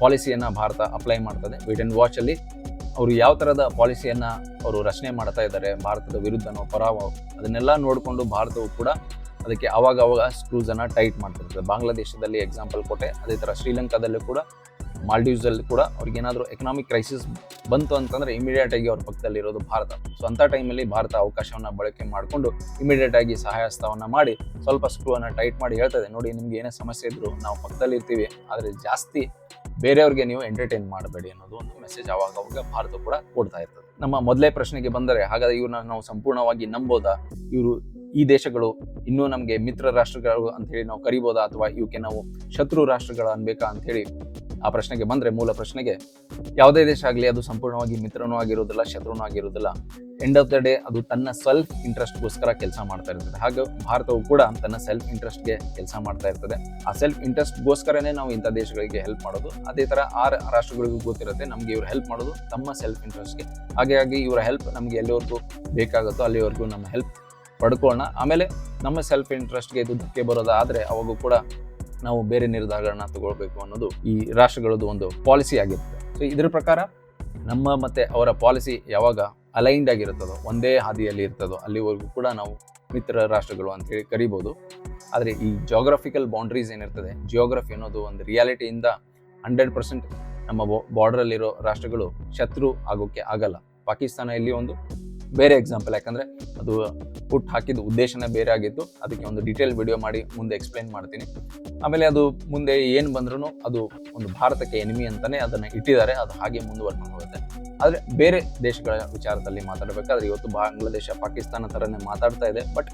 ಪಾಲಿಸಿಯನ್ನ ಭಾರತ ಅಪ್ಲೈ ಮಾಡ್ತದೆ. ವೀಟ್ ಅಂಡ್ ವಾಚಲ್ಲಿ ಅವರು ಯಾವ ಥರದ ಪಾಲಿಸಿಯನ್ನು ಅವರು ರಚನೆ ಮಾಡ್ತಾ ಇದ್ದಾರೆ, ಭಾರತದ ವಿರುದ್ಧನೋ ಪರಾವೋ ಅದನ್ನೆಲ್ಲ ನೋಡಿಕೊಂಡು ಭಾರತವು ಕೂಡ ಅದಕ್ಕೆ ಆವಾಗ ಅವಾಗ ಸ್ಕ್ರೂಸನ್ನು ಟೈಟ್ ಮಾಡ್ತಿರ್ತದೆ. ಬಾಂಗ್ಲಾದೇಶದಲ್ಲಿ ಎಕ್ಸಾಂಪಲ್ ಕೊಟ್ಟೆ, ಅದೇ ಥರ ಶ್ರೀಲಂಕಾದಲ್ಲೂ ಕೂಡ, ಮಾಲ್ಡೀವ್ಸಲ್ಲಿ ಕೂಡ ಅವ್ರಿಗೆ ಏನಾದರೂ ಎಕನಾಮಿಕ್ ಕ್ರೈಸಿಸ್ ಬಂತು ಅಂತಂದರೆ ಇಮಿಡಿಯೇಟಾಗಿ ಅವ್ರ ಪಕ್ಕದಲ್ಲಿರೋದು ಭಾರತ. ಸೊ ಅಂಥ ಟೈಮಲ್ಲಿ ಭಾರತ ಅವಕಾಶವನ್ನು ಬಳಕೆ ಮಾಡಿಕೊಂಡು ಇಮಿಡಿಯೇಟಾಗಿ ಸಹಾಯ ಹಸ್ತವನ್ನ ಮಾಡಿ ಸ್ವಲ್ಪ ಸ್ಕ್ರೂವನ್ನು ಟೈಟ್ ಮಾಡಿ ಹೇಳ್ತದೆ ನೋಡಿ, ನಿಮ್ಗೆ ಏನೇ ಸಮಸ್ಯೆ ಇದ್ದರೂ ನಾವು ಪಕ್ಕದಲ್ಲಿ ಇರ್ತೀವಿ ಆದ್ರೆ ಜಾಸ್ತಿ ಬೇರೆಯವ್ರಿಗೆ ನೀವು ಎಂಟರ್ಟೈನ್ ಮಾಡಬೇಡಿ ಅನ್ನೋದು ಒಂದು ಮೆಸೇಜ್ ಅವಾಗ ಅವಾಗ ಭಾರತ ಕೂಡ ಕೊಡ್ತಾ ಇರ್ತದೆ. ನಮ್ಮ ಮೊದಲೇ ಪ್ರಶ್ನೆಗೆ ಬಂದರೆ, ಹಾಗಾದ್ರೆ ಇವ್ರನ್ನ ನಾವು ಸಂಪೂರ್ಣವಾಗಿ ನಂಬೋದಾ? ಇವರು ಈ ದೇಶಗಳು ಇನ್ನೂ ನಮಗೆ ಮಿತ್ರ ರಾಷ್ಟ್ರಗಳು ಅಂತ ಹೇಳಿ ನಾವು ಕರಿಬೋದಾ? ಅಥವಾ ಇವಕ್ಕೆ ನಾವು ಶತ್ರು ರಾಷ್ಟ್ರಗಳು ಅನ್ಬೇಕಾ ಅಂತ ಹೇಳಿ ಆ ಪ್ರಶ್ನೆಗೆ ಬಂದರೆ ಮೂಲ ಪ್ರಶ್ನೆಗೆ ಯಾವುದೇ ದೇಶ ಆಗಲಿ ಅದು ಸಂಪೂರ್ಣವಾಗಿ ಮಿತ್ರನೂ ಆಗಿರೋದಿಲ್ಲ, ಶತ್ರುನೂ ಆಗಿರೋದಿಲ್ಲ. ಎಂಡ್ ಆಫ್ ದ ಡೇ ಅದು ತನ್ನ ಸೆಲ್ಫ್ ಇಂಟ್ರೆಸ್ಟ್ಗೋಸ್ಕರ ಕೆಲಸ ಮಾಡ್ತಾ ಇರ್ತದೆ. ಹಾಗೆ ಭಾರತವು ಕೂಡ ತನ್ನ ಸೆಲ್ಫ್ ಇಂಟ್ರೆಸ್ಟ್ಗೆ ಕೆಲಸ ಮಾಡ್ತಾ ಇರ್ತದೆ. ಆ ಸೆಲ್ಫ್ ಇಂಟ್ರೆಸ್ಟ್ಗೋಸ್ಕರನೇ ನಾವು ಇಂಥ ದೇಶಗಳಿಗೆ ಹೆಲ್ಪ್ ಮಾಡೋದು. ಅದೇ ಥರ ಆ ರಾಷ್ಟ್ರಗಳಿಗೂ ಗೊತ್ತಿರುತ್ತೆ, ನಮಗೆ ಇವ್ರು ಹೆಲ್ಪ್ ಮಾಡೋದು ತಮ್ಮ ಸೆಲ್ಫ್ ಇಂಟ್ರೆಸ್ಟ್ಗೆ ಹಾಗಾಗಿ ಇವರ ಹೆಲ್ಪ್ ನಮಗೆ ಎಲ್ಲಿವರೆಗೂ ಬೇಕಾಗುತ್ತೋ ಅಲ್ಲಿವರೆಗೂ ನಮ್ಮ ಹೆಲ್ಪ್ ಪಡ್ಕೊಳ್ಳೋಣ. ಆಮೇಲೆ ನಮ್ಮ ಸೆಲ್ಫ್ ಇಂಟ್ರೆಸ್ಟ್ಗೆ ಇದು ಧಕ್ಕೆ ಬರೋದಾದರೆ ಅವಾಗೂ ಕೂಡ ನಾವು ಬೇರೆ ನಿರ್ಧಾರಗಳನ್ನ ತಗೊಳ್ಬೇಕು ಅನ್ನೋದು ಈ ರಾಷ್ಟ್ರಗಳದ್ದು ಒಂದು ಪಾಲಿಸಿ ಆಗಿರುತ್ತೆ. ಸೊ ಇದ್ರ ಪ್ರಕಾರ ನಮ್ಮ ಮತ್ತೆ ಅವರ ಪಾಲಿಸಿ ಯಾವಾಗ ಅಲೈನ್ಡ್ ಆಗಿರುತ್ತದೋ, ಒಂದೇ ಹಾದಿಯಲ್ಲಿ ಇರ್ತದೋ, ಅಲ್ಲಿವರೆಗೂ ಕೂಡ ನಾವು ಮಿತ್ರ ರಾಷ್ಟ್ರಗಳು ಅಂತ ಹೇಳಿ ಕರಿಬೋದು. ಆದರೆ ಈ ಜೋಗ್ರಫಿಕಲ್ ಬೌಂಡ್ರೀಸ್ ಏನಿರ್ತದೆ ಜಿಯೋಗ್ರಫಿ ಅನ್ನೋದು ಒಂದು ರಿಯಾಲಿಟಿಯಿಂದ ಹಂಡ್ರೆಡ್ ಪರ್ಸೆಂಟ್ ನಮ್ಮ ಬಾರ್ಡರಲ್ಲಿರೋ ರಾಷ್ಟ್ರಗಳು ಶತ್ರು ಆಗೋಕ್ಕೆ ಆಗಲ್ಲ. ಪಾಕಿಸ್ತಾನ ಇಲ್ಲಿ ಒಂದು ಬೇರೆ ಎಕ್ಸಾಂಪಲ್ ಯಾಕಂದ್ರೆ ಅದು ಪುಟ್ ಹಾಕಿದ ಉದ್ದೇಶನೇ ಬೇರೆ ಆಗಿತ್ತು ಅದಕ್ಕೆ ಒಂದು ಡೀಟೇಲ್ ವಿಡಿಯೋ ಮಾಡಿ ಮುಂದೆ ಎಕ್ಸ್ಪ್ಲೈನ್ ಮಾಡ್ತೀನಿ. ಆಮೇಲೆ ಅದು ಮುಂದೆ ಏನು ಬಂದ್ರೂ ಅದು ಒಂದು ಭಾರತಕ್ಕೆ ಎನಿಮಿ ಅಂತಾನೆ ಅದನ್ನ ಇಟ್ಟಿದ್ದಾರೆ, ಅದು ಹಾಗೆ ಮುಂದುವರ್ಕೊಂಡು ಹೋಗುತ್ತೆ. ಆದರೆ ಬೇರೆ ದೇಶಗಳ ವಿಚಾರದಲ್ಲಿ ಮಾತಾಡಬೇಕಾದ್ರೆ ಇವತ್ತು ಬಾಂಗ್ಲಾದೇಶ, ಪಾಕಿಸ್ತಾನ ಥರನೇ ಮಾತಾಡ್ತಾ ಇದೆ ಬಟ್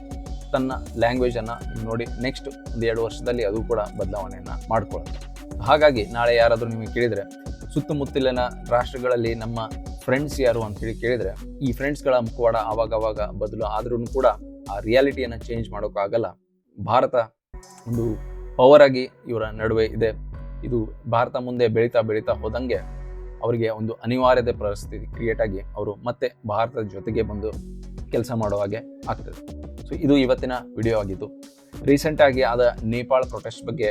ತನ್ನ ಲ್ಯಾಂಗ್ವೇಜ್ ಅನ್ನ ನೋಡಿ ನೆಕ್ಸ್ಟ್ ಒಂದು ಎರಡು ವರ್ಷದಲ್ಲಿ ಅದು ಕೂಡ ಬದಲಾವಣೆಯನ್ನು ಮಾಡ್ಕೊಳ್ಳುತ್ತೆ. ಹಾಗಾಗಿ ನಾಳೆ ಯಾರಾದರೂ ನಿಮಗೆ ಕೇಳಿದರೆ, ಸುತ್ತಮುತ್ತಲಿನ ರಾಷ್ಟ್ರಗಳಲ್ಲಿ ನಮ್ಮ ಫ್ರೆಂಡ್ಸ್ ಯಾರು ಅಂತ ಹೇಳಿ ಕೇಳಿದ್ರೆ, ಈ ಫ್ರೆಂಡ್ಸ್ಗಳ ಮುಖವಾಡ ಆವಾಗ ಅವಾಗ ಬದಲು ಆದ್ರೂ ಕೂಡ ಆ ರಿಯಾಲಿಟಿಯನ್ನು ಚೇಂಜ್ ಮಾಡೋಕ್ಕಾಗಲ್ಲ ಭಾರತ ಒಂದು ಪವರ್ ಆಗಿ ಇವರ ನಡುವೆ ಇದೆ. ಇದು ಭಾರತ ಮುಂದೆ ಬೆಳೀತಾ ಬೆಳೀತಾ ಹೋದಂಗೆ ಅವರಿಗೆ ಒಂದು ಅನಿವಾರ್ಯತೆ ಪರಿಸ್ಥಿತಿ ಕ್ರಿಯೇಟ್ ಆಗಿ ಅವರು ಮತ್ತೆ ಭಾರತದ ಜೊತೆಗೆ ಬಂದು ಕೆಲಸ ಮಾಡೋ ಹಾಗೆ ಆಗ್ತದೆ. ಸೊ ಇದು ಇವತ್ತಿನ ವಿಡಿಯೋ ಆಗಿತ್ತು ರೀಸೆಂಟಾಗಿ ಆದ ನೇಪಾಳ ಪ್ರೊಟೆಸ್ಟ್ ಬಗ್ಗೆ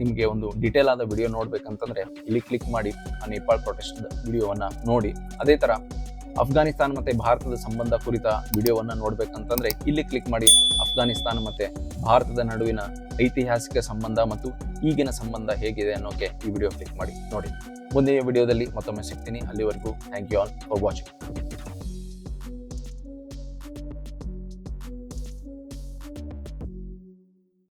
ನಿಮಗೆ ಒಂದು ಡೀಟೇಲ್ ಆದ ವಿಡಿಯೋ ನೋಡ್ಬೇಕಂತಂದ್ರೆ ಇಲ್ಲಿ ಕ್ಲಿಕ್ ಮಾಡಿ ಆ ನೇಪಾಳ ಪ್ರೊಟೆಸ್ಟ್ ವಿಡಿಯೋವನ್ನ ನೋಡಿ. ಅದೇ ತರ ಅಫ್ಘಾನಿಸ್ತಾನ ಮತ್ತೆ ಭಾರತದ ಸಂಬಂಧ ಕುರಿತ ವಿಡಿಯೋವನ್ನ ನೋಡ್ಬೇಕಂತಂದ್ರೆ ಇಲ್ಲಿ ಕ್ಲಿಕ್ ಮಾಡಿ ಅಫ್ಘಾನಿಸ್ತಾನ ಮತ್ತೆ ಭಾರತದ ನಡುವಿನ ಐತಿಹಾಸಿಕ ಸಂಬಂಧ ಮತ್ತು ಈಗಿನ ಸಂಬಂಧ ಹೇಗಿದೆ ಅನ್ನೋಕೆ ಈ ವಿಡಿಯೋ ಕ್ಲಿಕ್ ಮಾಡಿ ನೋಡಿ. ಮುಂದಿನ ವಿಡಿಯೋದಲ್ಲಿ ಮತ್ತೊಮ್ಮೆ ಸಿಗ್ತೀನಿ. ಅಲ್ಲಿವರೆಗೂ thank you all for watching